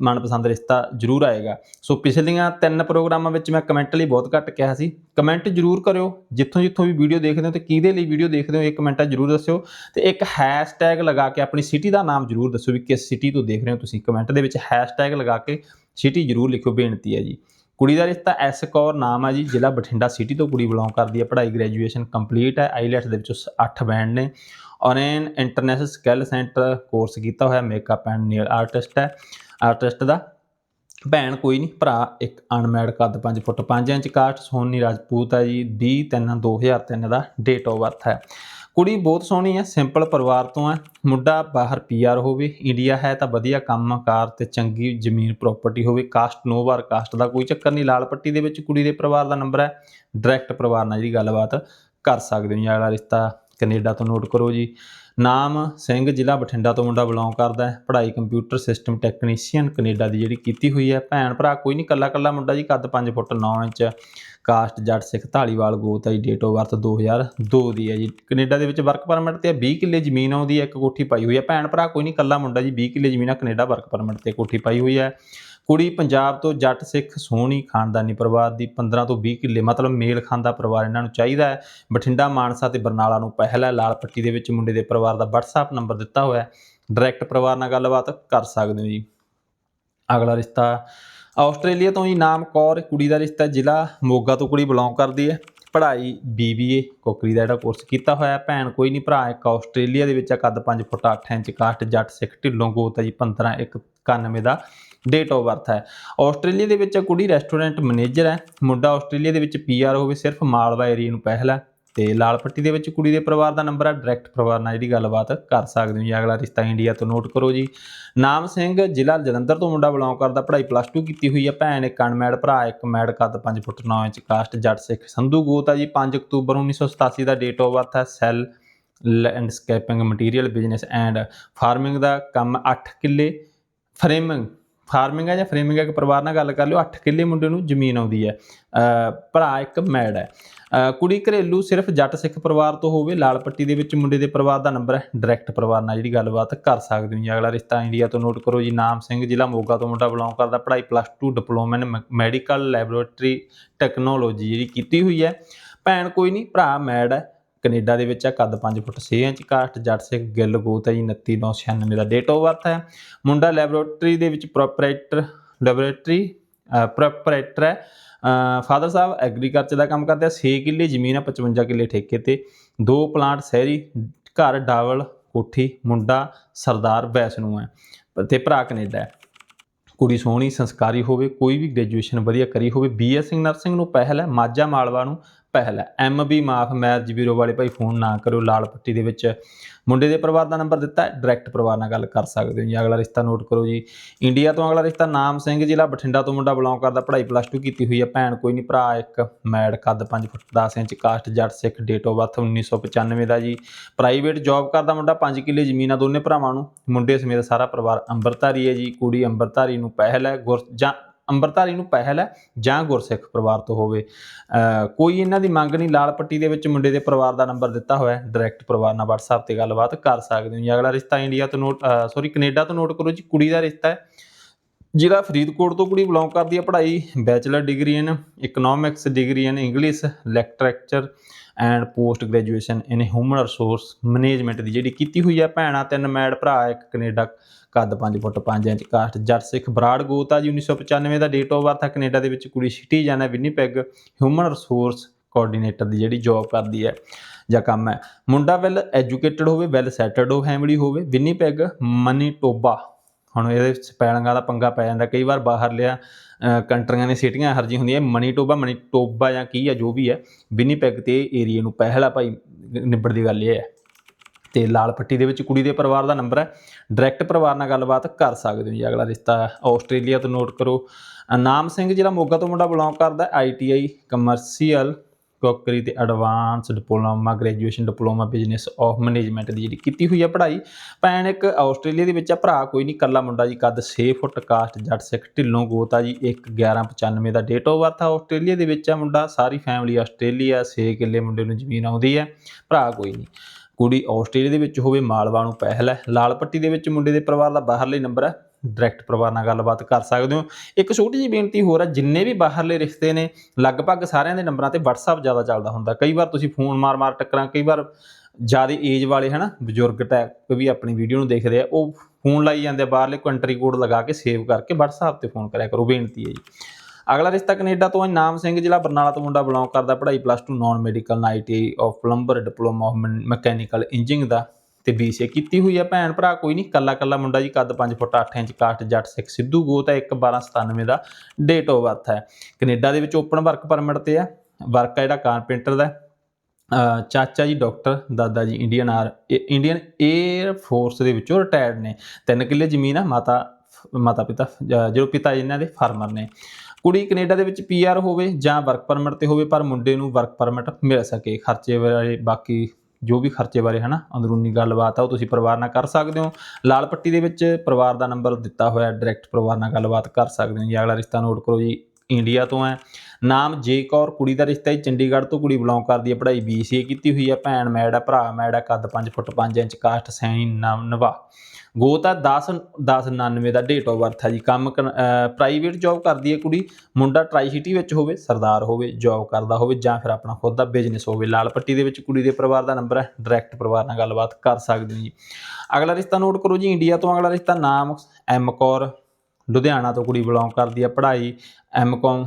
ਮਨਪਸੰਦ ਰਿਸ਼ਤਾ ਜ਼ਰੂਰ ਆਏਗਾ। ਸੋ ਪਿਛਲੀਆਂ ਤਿੰਨ ਪ੍ਰੋਗਰਾਮਾਂ ਵਿੱਚ ਮੈਂ ਕਮੈਂਟ ਲਈ ਬਹੁਤ ਘੱਟ ਕਿਹਾ ਸੀ। ਕਮੈਂਟ ਜ਼ਰੂਰ ਕਰਿਓ, ਜਿੱਥੋਂ ਜਿੱਥੋਂ ਵੀ ਵੀਡੀਓ ਦੇਖਦੇ ਹੋ ਤੇ ਕਿਹਦੇ ਲਈ ਵੀਡੀਓ ਦੇਖਦੇ ਹੋ ਇਹ ਕਮੈਂਟਾਂ ਜ਼ਰੂਰ ਦੱਸਿਓ। ਤੇ ਇੱਕ ਹੈਸ਼ਟੈਗ ਲਗਾ ਕੇ ਆਪਣੀ ਸਿਟੀ ਦਾ ਨਾਮ ਜ਼ਰੂਰ ਦੱਸੋ ਵੀ ਕਿਸ ਸਿਟੀ ਤੋਂ ਦੇਖ ਰਹੇ ਹੋ ਤੁਸੀਂ। ਕਮੈਂਟ ਦੇ ਵਿੱਚ ਹੈਸ਼ਟੈਗ ਲਗਾ ਕੇ ਸਿਟੀ ਜ਼ਰੂਰ ਲਿਖਿਓ, ਬੇਨਤੀ ਹੈ ਜੀ। ਕੁੜੀ ਦਾ ਰਿਸ਼ਤਾ ਐਸ ਕੌਰ ਨਾਮ ਹੈ ਜੀ, ਜ਼ਿਲ੍ਹਾ ਬਠਿੰਡਾ ਸਿਟੀ ਤੋਂ ਕੁੜੀ ਬਿਲੋਂਗ ਕਰਦੀ ਹੈ ਪੜ੍ਹਾਈ ਗ੍ਰੈਜੂਏਸ਼ਨ ਕੰਪਲੀਟ ਹੈ ਆਈਲੈਟਸ ਦੇ ਵਿੱਚ 8 ਬੈਂਡ ਨੇ online international skill centre course ਕੀਤਾ ਹੋਇਆ ਮੇਕਅਪ ਐਂਡ ਨੇਲ ਆਰਟਿਸਟ ਹੈ। ਆਰਟਿਸਟ ਦਾ ਭੈਣ ਕੋਈ ਨਹੀਂ, ਭਰਾ ਇੱਕ ਅਨਮੈਡ ਕੱਦ 5 foot 5 inch caste Soni Rajput ਹੈ ਜੀ 20 3 2003 ਦਾ ਡੇਟ ਆਫ ਬਰਥ ਹੈ। ਕੁੜੀ ਬਹੁਤ ਸੋਹਣੀ ਹੈ ਸਿੰਪਲ ਪਰਿਵਾਰ ਤੋਂ ਹੈ ਮੁੰਡਾ ਬਾਹਰ ਪੀਆਰ ਹੋਵੇ ਇੰਡੀਆ ਹੈ ਤਾਂ ਵਧੀਆ ਕੰਮਕਾਰ ਤੇ ਚੰਗੀ ਜ਼ਮੀਨ ਪ੍ਰਾਪਰਟੀ ਹੋਵੇ। ਕਾਸਟ ਨੋ ਵਾਰ ਕਾਸਟ ਦਾ ਕੋਈ ਚੱਕਰ ਨਹੀਂ। ਲਾਲ ਪੱਟੀ ਦੇ ਵਿੱਚ ਕੁੜੀ ਦੇ ਪਰਿਵਾਰ ਦਾ ਨੰਬਰ ਹੈ। ਡਾਇਰੈਕਟ ਪਰਿਵਾਰ ਨਾਲ ਜਿਹੜੀ ਗੱਲਬਾਤ ਕਰ ਸਕਦੇ ਹੋ ਜੀ। ਅਗਲਾ ਰਿਸ਼ਤਾ ਕੈਨੇਡਾ ਤੋਂ ਨੋਟ ਕਰੋ ਜੀ। ਨਾਮ ਸਿੰਘ ਜ਼ਿਲ੍ਹਾ ਬਠਿੰਡਾ ਤੋਂ ਮੁੰਡਾ ਬਿਲੋਂਗ ਕਰਦਾ ਹੈ। ਪੜ੍ਹਾਈ ਕੰਪਿਊਟਰ ਸਿਸਟਮ ਟੈਕਨੀਸ਼ੀਅਨ ਕੈਨੇਡਾ ਦੀ ਜਿਹੜੀ ਕੀਤੀ ਹੋਈ ਹੈ। ਭੈਣ ਭਰਾ ਕੋਈ ਨਹੀਂ ਕੱਲਾ ਕੱਲਾ ਮੁੰਡਾ ਜੀ, ਕੱਦ 5 ਫੁੱਟ 9 ਇੰਚ, ਕਾਸਟ ਜੱਟ ਸਿੱਖ ਢਾਲੀਵਾਲ ਗੋਤ ਹੈ ਜੀ ਡੇਟ ਆਫ ਬਰਥ 2002 ਦੀ ਹੈ ਜੀ। ਕੈਨੇਡਾ ਦੇ ਵਿੱਚ ਵਰਕ ਪਰਮਿਟ ਤੇ 20 ਕਿੱਲੇ ਜ਼ਮੀਨ ਆਉਂਦੀ ਹੈ, ਇੱਕ ਕੋਠੀ ਪਾਈ ਹੋਈ ਹੈ। ਭੈਣ ਭਰਾ ਕੋਈ ਨਹੀਂ ਕੱਲਾ ਮੁੰਡਾ ਜੀ 20 ਕਿੱਲੇ ਜ਼ਮੀਨ ਆ ਕੈਨੇਡਾ ਵਰਕ ਪਰਮਿਟ ਤੇ ਕੋਠੀ ਪਾਈ ਹੋਈ ਹੈ। ਕੁੜੀ ਪੰਜਾਬ ਤੋਂ ਜੱਟ ਸਿੱਖ ਸੋਹਣੀ ਖਾਨਦਾਨੀ ਪਰਿਵਾਰ ਦੀ 15 ਤੋਂ 20 ਕਿੱਲੇ, ਮਤਲਬ ਮੇਲ ਖਾਂਦਾ ਪਰਿਵਾਰ ਇਹਨਾਂ ਨੂੰ ਚਾਹੀਦਾ ਹੈ। ਬਠਿੰਡਾ, ਮਾਨਸਾ ਤੇ ਬਰਨਾਲਾ ਨੂੰ ਪਹਿਲ ਲਾਲ ਪੱਟੀ ਦੇ ਵਿੱਚ ਮੁੰਡੇ ਦੇ ਪਰਿਵਾਰ ਦਾ WhatsApp ਨੰਬਰ ਦਿੱਤਾ ਹੋਇਆ ਹੈ। ਡਾਇਰੈਕਟ ਪਰਿਵਾਰ ਨਾਲ ਗੱਲਬਾਤ ਕਰ ਸਕਦੇ ਹੋ ਜੀ। ਅਗਲਾ ਰਿਸ਼ਤਾ ਆਸਟ੍ਰੇਲੀਆ ਤੋਂ ਹੀ ਨਾਮ ਕੌਰ, ਕੁੜੀ ਦਾ ਰਿਸ਼ਤਾ ਜ਼ਿਲ੍ਹਾ ਮੋਗਾ ਤੋਂ ਕੁੜੀ ਬਿਲੋਂਗ ਕਰਦੀ ਹੈ। ਪੜ੍ਹਾਈ BBA ਕੋਕਰੀ ਦਾ ਜਿਹੜਾ ਕੋਰਸ ਕੀਤਾ ਹੋਇਆ ਭੈਣ ਕੋਈ ਨਹੀਂ ਭਰਾ ਇੱਕ ਆਸਟ੍ਰੇਲੀਆ ਦੇ ਵਿੱਚ ਆ, ਕੱਦ 5 ਫੁੱਟ 8 ਇੰਚ ਕਾਸਟ ਜੱਟ ਸਿੱਖ ਢਿੱਲੋਂ ਗੋਤ ਹੈ ਜੀ 15 1 91 ਦਾ ਡੇਟ ਆਫ ਬਰਥ ਹੈ। ਆਸਟ੍ਰੇਲੀਆ ਦੇ ਵਿੱਚ ਕੁੜੀ ਰੈਸਟੋਰੈਂਟ ਮੈਨੇਜਰ ਹੈ ਮੁੰਡਾ ਆਸਟ੍ਰੇਲੀਆ ਦੇ ਵਿੱਚ ਪੀਆਰ ਹੋਵੇ ਸਿਰਫ ਮਾਲਵਾ ਏਰੀਆ ਨੂੰ ਪਹਿਲ ਹੈ। ਤੇ ਲਾਲ ਪੱਟੀ ਦੇ ਵਿੱਚ ਕੁੜੀ ਦੇ ਪਰਿਵਾਰ ਦਾ ਨੰਬਰ ਆ ਡਾਇਰੈਕਟ ਪਰਿਵਾਰ ਨਾਲ ਜਿਹੜੀ ਗੱਲਬਾਤ ਕਰ ਸਕਦੇ ਹੋ ਜੀ। ਅਗਲਾ ਰਿਸ਼ਤਾ ਇੰਡੀਆ ਤੋਂ ਨੋਟ ਕਰੋ ਜੀ। ਨਾਮ ਸਿੰਘ, ਜ਼ਿਲ੍ਹਾ ਜਲੰਧਰ ਤੋਂ ਮੁੰਡਾ ਬਿਲੋਂਗ ਕਰਦਾ, ਪੜ੍ਹਾਈ ਪਲੱਸ 2 ਕੀਤੀ ਹੋਈ ਹੈ ਭੈਣ ਇੱਕ ਅਨਮੈਡ ਭਰਾ, ਇੱਕ ਮੈਡ ਕੱਦ 5 ਫੁੱਟ 9 ਇੰਚ ਕਾਸਟ ਜੱਟ ਸਿੱਖ ਸੰਧੂ ਗੋਤ ਆ ਜੀ। 5 ਅਕਤੂਬਰ 1987 ਦਾ ਡੇਟ ਆਫ ਬਰਥ ਹੈ sell landscaping material business and farming ਦਾ ਕੰਮ 8 ਕਿੱਲੇ। ਫਰੇਮਿੰਗ ਫਾਰਮਿੰਗ ਹੈ ਜਾਂ ਫਰੇਮਿੰਗ ਹੈ ਕਿ ਪਰਿਵਾਰ ਨਾਲ ਗੱਲ ਕਰ ਲਿਓ। 8 ਕਿੱਲੇ ਮੁੰਡੇ ਨੂੰ ਜ਼ਮੀਨ ਆਉਂਦੀ ਹੈ ਭਰਾ ਇੱਕ ਮੈਡ ਹੈ ਕੁੜੀ ਘਰੇਲੂ ਸਿਰਫ ਜੱਟ ਸਿੱਖ ਪਰਿਵਾਰ ਤੋਂ ਹੋਵੇ, ਲਾਲ ਪੱਟੀ ਦੇ ਵਿੱਚ ਮੁੰਡੇ ਦੇ ਪਰਿਵਾਰ ਦਾ ਨੰਬਰ ਹੈ ਡਾਇਰੈਕਟ ਪਰਿਵਾਰ ਨਾਲ ਜਿਹੜੀ ਗੱਲਬਾਤ ਕਰ ਸਕਦੇ ਹੋ ਜੀ। ਅਗਲਾ ਰਿਸ਼ਤਾ ਇੰਡੀਆ ਤੋਂ ਨੋਟ ਕਰੋ ਜੀ, ਨਾਮ ਸਿੰਘ, ਜ਼ਿਲ੍ਹਾ ਮੋਗਾ ਤੋਂ ਮੁੰਡਾ ਬਿਲੋਂਗ ਕਰਦਾ, ਪੜ੍ਹਾਈ plus 2 diploma in medical laboratory technology ਜਿਹੜੀ ਕੀਤੀ ਹੋਈ ਹੈ। ਭੈਣ ਕੋਈ ਨਹੀਂ, ਭਰਾ ਮੈਡ ਹੈ, ਕੈਨੇਡਾ ਦੇ ਵਿੱਚ ਹੈ, ਕੱਦ 5 ਫੁੱਟ 6 ਇੰਚ ਕਾਸਟ, ਜੱਟ ਸਿੱਖ ਗਿੱਲ ਗੋਤ ਹੈ ਜੀ 29996 ਦਾ ਡੇਟ ਆਫ ਬਰਥ ਹੈ। ਮੁੰਡਾ ਲੈਬੋਰੇਟਰੀ ਦੇ ਵਿੱਚ ਪ੍ਰੋਪਰਾਈਟਰ ਲੈਬੋਰੇਟਰੀ ਪ੍ਰੋਪਰਾਈਟਰ ਹੈ। ਫਾਦਰ ਸਾਹਿਬ ਐਗਰੀਕਲਚਰ ਦਾ ਕੰਮ ਕਰਦੇ ਆ 6 ਕਿੱਲੇ ਜ਼ਮੀਨ ਹੈ 55 ਕਿੱਲੇ ਠੇਕੇ ਤੇ। ਦੋ ਪਲਾਂਟ ਸ਼ਹਿਰੀ, ਘਰ ਡਾਵਲ, ਕੋਠੀ, ਮੁੰਡਾ, ਸਰਦਾਰ ਵੈਸਨੂ ਹੈ ਤੇ ਭਰਾ ਕੈਨੇਡਾ ਹੈ। ਕੁੜੀ ਸੋਹਣੀ, ਸੰਸਕਾਰੀ ਹੋਵੇ, ਕੋਈ ਵੀ ਗ੍ਰੈਜੂਏਸ਼ਨ ਵਧੀਆ ਕਰੀ ਹੋਵੇ ਬੀਐਸਸੀ ਨਰਸਿੰਗ ਨੂੰ ਪਹਿਲ ਹੈ, ਮਾਝਾ ਮਾਲਵਾ ਨੂੰ ਪਹਿਲ ਹੈ। ਐਮਬੀ ਮਾਫ ਮੈਰਿਜ ਬਿਊਰੋ ਵਾਲੇ ਭਾਈ ਫੋਨ ਨਾ ਕਰਿਓ, ਲਾਲ ਪੱਟੀ ਦੇ ਵਿੱਚ। ਮੁੰਡੇ ਦੇ ਪਰਿਵਾਰ ਦਾ ਨੰਬਰ ਦਿੱਤਾ ਹੈ ਡਾਇਰੈਕਟ ਪਰਿਵਾਰ ਨਾਲ ਗੱਲ ਕਰ ਸਕਦੇ ਹੋ ਜੀ। ਅਗਲਾ ਰਿਸ਼ਤਾ ਨੋਟ ਕਰੋ ਜੀ। ਇੰਡੀਆ ਤੋਂ ਅਗਲਾ ਰਿਸ਼ਤਾ ਨਾਮ ਸਿੰਘ, ਜ਼ਿਲ੍ਹਾ ਬਠਿੰਡਾ ਤੋਂ ਮੁੰਡਾ ਬਿਲੋਂਗ ਕਰਦਾ। ਪੜ੍ਹਾਈ ਪਲੱਸ 2 ਕੀਤੀ ਹੋਈ ਹੈ। ਭੈਣ ਕੋਈ ਨਹੀਂ, ਭਰਾ ਇੱਕ ਮੈਡ ਕੱਦ 5 foot 10 inch, caste Jatt Sikh date of birth 1995 ਦਾ ਜੀ। ਪ੍ਰਾਈਵੇਟ ਜੌਬ ਕਰਦਾ ਮੁੰਡਾ 5 ਕਿੱਲੇ ਜ਼ਮੀਨ ਆ ਦੋਨੇ ਭਰਾਵਾਂ ਨੂੰ। ਮੁੰਡੇ ਸਮੇਤ ਸਾਰਾ ਪਰਿਵਾਰ ਅੰਬਰਧਾਰੀ ਹੈ ਜੀ। ਕੁੜੀ ਅੰਬਰਧਾਰੀ ਨੂੰ ਪਹਿਲ ਹੈ। ਗੁਰ ਜਾਂ ਅੰਬਰਧਾਰੀ ਨੂੰ ਪਹਿਲ ਹੈ ਜਾਂ ਗੁਰਸਿੱਖ ਪਰਿਵਾਰ ਤੋਂ ਹੋਵੇ। ਕੋਈ ਇਹਨਾਂ ਦੀ ਮੰਗ ਨਹੀਂ, ਲਾਲ ਪੱਟੀ ਦੇ ਵਿੱਚ ਮੁੰਡੇ ਦੇ ਪਰਿਵਾਰ ਦਾ ਨੰਬਰ ਦਿੱਤਾ ਹੋਇਆ ਹੈ। ਡਾਇਰੈਕਟ ਪਰਿਵਾਰ ਨਾਲ WhatsApp ਤੇ ਗੱਲਬਾਤ ਕਰ ਸਕਦੇ ਹੋ ਜੀ। ਅਗਲਾ ਰਿਸ਼ਤਾ ਇੰਡੀਆ ਤੋਂ ਨੋਟ ਸੌਰੀ ਕੈਨੇਡਾ ਤੋਂ ਨੋਟ ਕਰੋ ਜੀ। ਕੁੜੀ ਦਾ ਰਿਸ਼ਤਾ ਹੈ। ਜ਼ਿਲ੍ਹਾ ਫਰੀਦਕੋਟ ਤੋਂ ਕੁੜੀ ਬਿਲੋਂਗ ਕਰਦੀ ਹੈ, ਪੜ੍ਹਾਈ bachelor degree in economics degree in English literature and post graduation in human resource management ਦੀ ਜਿਹੜੀ ਕੀਤੀ ਹੋਈ ਹੈ ਭੈਣਾਂ ਤਿੰਨ ਮੈਡ ਭਰਾ ਇੱਕ ਕੈਨੇਡਾ ਕੱਦ 5 foot 5 inch caste Jatt Sikh Brar ਗੋਤ ਆ ਜੀ 1995 ਦਾ ਡੇਟ ਆਫ ਬਰਥ ਹੈ ਕੈਨੇਡਾ ਦੇ ਵਿੱਚ ਕੁੜੀ ਸਿਟੀਜ਼ਨ ਹੈ ਵਿਨੀਪੈਗ ਹਿਊਮਨ ਰਿਸੋਰਸ ਕੋਆਰਡੀਨੇਟਰ ਦੀ ਜਿਹੜੀ ਜੌਬ ਕਰਦੀ ਹੈ ਜਾਂ ਕੰਮ ਹੈ ਮੁੰਡਾ ਵੈਲ ਐਜੂਕੇਟਡ ਹੋਵੇ ਵੈਲ ਸੈਟਲਡ ਹੋ ਫੈਮਿਲੀ ਹੋਵੇ, ਵਿਨੀਪੈਗ ਮਨੀਟੋਬਾ। ਹੁਣ ਇਹਦੇ ਸਪੈਲਿੰਗਾਂ ਦਾ ਪੰਗਾ ਪੈ ਜਾਂਦਾ, ਕਈ ਵਾਰ ਬਾਹਰ ਲਿਆ ਕੰਟਰੀਆਂ ਨੇ ਸਿਟੀਆਂ ਹਰਜੀ ਹੁੰਦੀਆਂ, ਮਨੀਟੋਬਾ ਮਨੀਟੋਬਾ ਜਾਂ ਕੀ ਆ, ਜੋ ਵੀ ਹੈ ਵਿਨੀਪੈਗ ਤੇ ਏਰੀਆ ਨੂੰ ਪਹਿਲਾ ਭਾਈ ਨਿਬੜ ਦੀ ਗੱਲ ਇਹ ਹੈ ਤੇ ਲਾਲ ਪੱਟੀ ਦੇ ਵਿੱਚ ਕੁੜੀ ਦੇ ਪਰਿਵਾਰ ਦਾ ਨੰਬਰ ਹੈ। ਡਾਇਰੈਕਟ ਪਰਿਵਾਰ ਨਾਲ ਗੱਲਬਾਤ ਕਰ ਸਕਦੇ ਹੋ ਜੀ। ਅਗਲਾ ਰਿਸ਼ਤਾ ਆਸਟ੍ਰੇਲੀਆ ਤੋਂ ਨੋਟ ਕਰੋ। ਨਾਮ ਸਿੰਘ ਜਿਹੜਾ ਮੋਗਾ ਤੋਂ ਮੁੰਡਾ ਬਿਲੋਂਗ ਕਰਦਾ ਆਈਟੀਆਈ ਕਮਰਸ਼ੀਅਲ ਕੁੱਕਰੀ ਤੇ advance diploma graduation diploma business of management ਦੀ ਜਿਹੜੀ ਕੀਤੀ ਹੋਈ ਹੈ ਪੜ੍ਹਾਈ। ਭੈਣ ਇੱਕ ਆਸਟ੍ਰੇਲੀਆ ਦੇ ਵਿੱਚ ਆ ਭਰਾ ਕੋਈ ਨਹੀਂ ਕੱਲਾ ਮੁੰਡਾ ਜੀ। ਕੱਦ 6 ਫੁੱਟ, ਕਾਸਟ ਜੱਟ ਸਿੱਖ, ਢਿੱਲੋਂ ਗੋਤਾ ਆ ਜੀ। 1 1195 ਦਾ ਡੇਟ ਆਫ ਬਰਥ ਆ ਆਸਟ੍ਰੇਲੀਆ ਦੇ ਵਿੱਚ ਆ ਮੁੰਡਾ। ਸਾਰੀ ਫੈਮਿਲੀ ਆਸਟ੍ਰੇਲੀਆ 6 ਕਿੱਲੇ ਮੁੰਡੇ ਨੂੰ ਜ਼ਮੀਨ ਆਉਂਦੀ ਹੈ। ਭਰਾ ਕੋਈ ਨਹੀਂ। ਕੁੜੀ ਆਸਟ੍ਰੇਲੀਆ ਦੇ ਵਿੱਚ ਹੋਵੇ, ਮਾਲਵਾ ਨੂੰ ਪਹਿਲ ਹੈ। ਲਾਲ ਪੱਟੀ ਦੇ ਵਿੱਚ ਮੁੰਡੇ ਦੇ ਪਰਿਵਾਰ ਦਾ ਬਾਹਰਲੇ ਨੰਬਰ ਹੈ। ਡਾਇਰੈਕਟ ਪਰਿਵਾਰ ਨਾਲ ਗੱਲਬਾਤ ਕਰ ਸਕਦੇ ਹੋ। ਇੱਕ ਛੋਟੀ ਜਿਹੀ ਬੇਨਤੀ ਹੋਰ ਹੈ, ਜਿੰਨੇ ਵੀ ਬਾਹਰਲੇ ਰਿਸ਼ਤੇ ਨੇ, ਲਗਭਗ ਸਾਰਿਆਂ ਦੇ ਨੰਬਰਾਂ ਤੇ WhatsApp ਜ਼ਿਆਦਾ ਚੱਲਦਾ ਹੁੰਦਾ। ਕਈ ਵਾਰ ਤੁਸੀਂ ਫੋਨ ਮਾਰ-ਮਾਰ ਟੱਕਰਾਂ, ਕਈ ਵਾਰ ਜ਼ਿਆਦਾ ਏਜ ਵਾਲੇ, ਹਨਾ, ਬਜ਼ੁਰਗ ਟੈਕ ਵੀ ਆਪਣੀ ਵੀਡੀਓ ਨੂੰ ਦੇਖਦੇ ਆ, ਉਹ ਫੋਨ ਲਾਈ ਜਾਂਦੇ ਆ, ਬਾਹਰਲੇ ਕੰਟਰੀ ਕੋਡ ਲਗਾ ਕੇ ਸੇਵ ਕਰਕੇ WhatsApp ਤੇ ਫੋਨ ਕਰਿਆ ਕਰੋ। ਬੇਨਤੀ ਹੈ ਜੀ। ਅਗਲਾ ਰਿਸ਼ਤਾ ਕੈਨੇਡਾ ਤੋਂ ਹੈ, ਨਾਮ ਸਿੰਘ, ਜ਼ਿਲ੍ਹਾ ਬਰਨਾਲਾ ਤੋਂ ਮੁੰਡਾ ਬਿਲੋਂਗ ਕਰਦਾ, ਪੜ੍ਹਾਈ plus 2 non medical IT of plumber diploma of mechanical engineering ਦਾ। ਤੇ ਬੀਸੀਏ ਕੀਤੀ ਹੋਈ ਹੈ ਭੈਣ ਭਰਾ, ਕੋਈ ਨਹੀਂ ਕੱਲਾ ਕੱਲਾ ਮੁੰਡਾ ਜੀ, ਕੱਦ 5 ਫੁੱਟ 8 ਇੰਚ ਕਾਸਟ ਜੱਟ, ਸਿੱਖ, ਸਿੱਧੂ, ਗੋਤ ਹੈ 1 1297 ਦਾ ਡੇਟ ਆਫ ਬਰਥ ਹੈ। ਕੈਨੇਡਾ ਦੇ ਵਿੱਚ ਓਪਨ ਵਰਕ ਪਰਮਿਟ ਤੇ ਹੈ ਵਰਕ ਹੈ ਜਿਹੜਾ ਕਾਰਪੈਂਟਰ ਦਾ ਚਾਚਾ ਜੀ ਡਾਕਟਰ ਦਾਦਾ ਜੀ Indian air Indian air force ਦੇ ਵਿੱਚੋਂ ਰਿਟਾਇਰਡ ਨੇ। ਤਿੰਨ ਕਿੱਲੇ ਜ਼ਮੀਨ ਆ, ਮਾਤਾ ਮਾਤਾ ਪਿਤਾ ਜਿਹੜੇ ਜੋ ਪਿਤਾ ਇਹਨਾਂ ਦੇ ਫਾਰਮਰ ਨੇ। ਕੁੜੀ ਕੈਨੇਡਾ ਦੇ ਵਿੱਚ ਪੀਆਰ ਹੋਵੇ ਜਾਂ ਵਰਕ ਪਰਮਿਟ ਤੇ ਹੋਵੇ, ਪਰ ਮੁੰਡੇ ਨੂੰ ਵਰਕ ਪਰਮਿਟ ਮਿਲ ਸਕੇ। ਖਰਚੇ ਬਾਰੇ ਬਾਕੀ ਜੋ ਵੀ ਖਰਚੇ ਬਾਰੇ ਹਨਾ, ਅੰਦਰੂਨੀ ਗੱਲਬਾਤ ਆ, ਉਹ ਤੁਸੀਂ ਪਰਿਵਾਰ ਨਾਲ ਕਰ ਸਕਦੇ ਹੋ। ਲਾਲ ਪੱਟੀ ਦੇ ਵਿੱਚ ਪਰਿਵਾਰ ਦਾ ਨੰਬਰ ਦਿੱਤਾ ਹੋਇਆ ਡਾਇਰੈਕਟ ਪਰਿਵਾਰ ਨਾਲ ਗੱਲਬਾਤ ਕਰ ਸਕਦੇ ਹੋ। ਜੀ, ਅਗਲਾ ਰਿਸ਼ਤਾ ਨੋਟ ਕਰੋ ਜੀ ਇੰਡੀਆ ਤੋਂ ਹੈ। ਨਾਮ ਜੇ ਕੌਰ, ਕੁੜੀ ਦਾ ਰਿਸ਼ਤਾ ਹੈ ਚੰਡੀਗੜ੍ਹ ਤੋਂ ਕੁੜੀ ਬਿਲੋਂਗ ਕਰਦੀ ਹੈ, ਪੜ੍ਹਾਈ BCA ਕੀਤੀ ਹੋਈ ਹੈ। ਭੈਣ ਮੈਡ ਹੈ, ਭਰਾ ਮੈਡ ਹੈ, ਕੱਦ 5 ਫੁੱਟ 5 ਇੰਚ, ਕਾਸਟ, ਸੈਣੀ ਨਵ ਨਵਾ ਗੋਤ ਹੈ 10 1099 ਦਾ ਡੇਟ ਆਫ ਬਰਥ ਹੈ ਜੀ। ਕੰਮ ਪ੍ਰਾਈਵੇਟ ਜੌਬ ਕਰਦੀ ਹੈ ਕੁੜੀ, ਮੁੰਡਾ ਟਰਾਈ ਸਿਟੀ ਵਿੱਚ ਹੋਵੇ, ਸਰਦਾਰ ਹੋਵੇ ਜੌਬ ਕਰਦਾ ਹੋਵੇ, ਜਾਂ ਫਿਰ ਆਪਣਾ ਖੁਦ ਦਾ ਬਿਜ਼ਨਸ ਹੋਵੇ। ਲਾਲ ਪੱਟੀ ਦੇ ਵਿੱਚ ਕੁੜੀ ਦੇ ਪਰਿਵਾਰ ਦਾ ਨੰਬਰ ਹੈ ਡਾਇਰੈਕਟ ਪਰਿਵਾਰ ਨਾਲ ਗੱਲਬਾਤ ਕਰ ਸਕਦੇ ਹੋ ਜੀ। ਅਗਲਾ ਰਿਸ਼ਤਾ ਨੋਟ ਕਰੋ ਜੀ ਇੰਡੀਆ ਤੋਂ ਅਗਲਾ ਰਿਸ਼ਤਾ ਨਾਮ ਐਮ ਕੌਰ, ਲੁਧਿਆਣਾ ਤੋਂ ਕੁੜੀ ਬਿਲੋਂਗ ਕਰਦੀ ਹੈ, ਪੜ੍ਹਾਈ ਐਮ ਕੌਮ।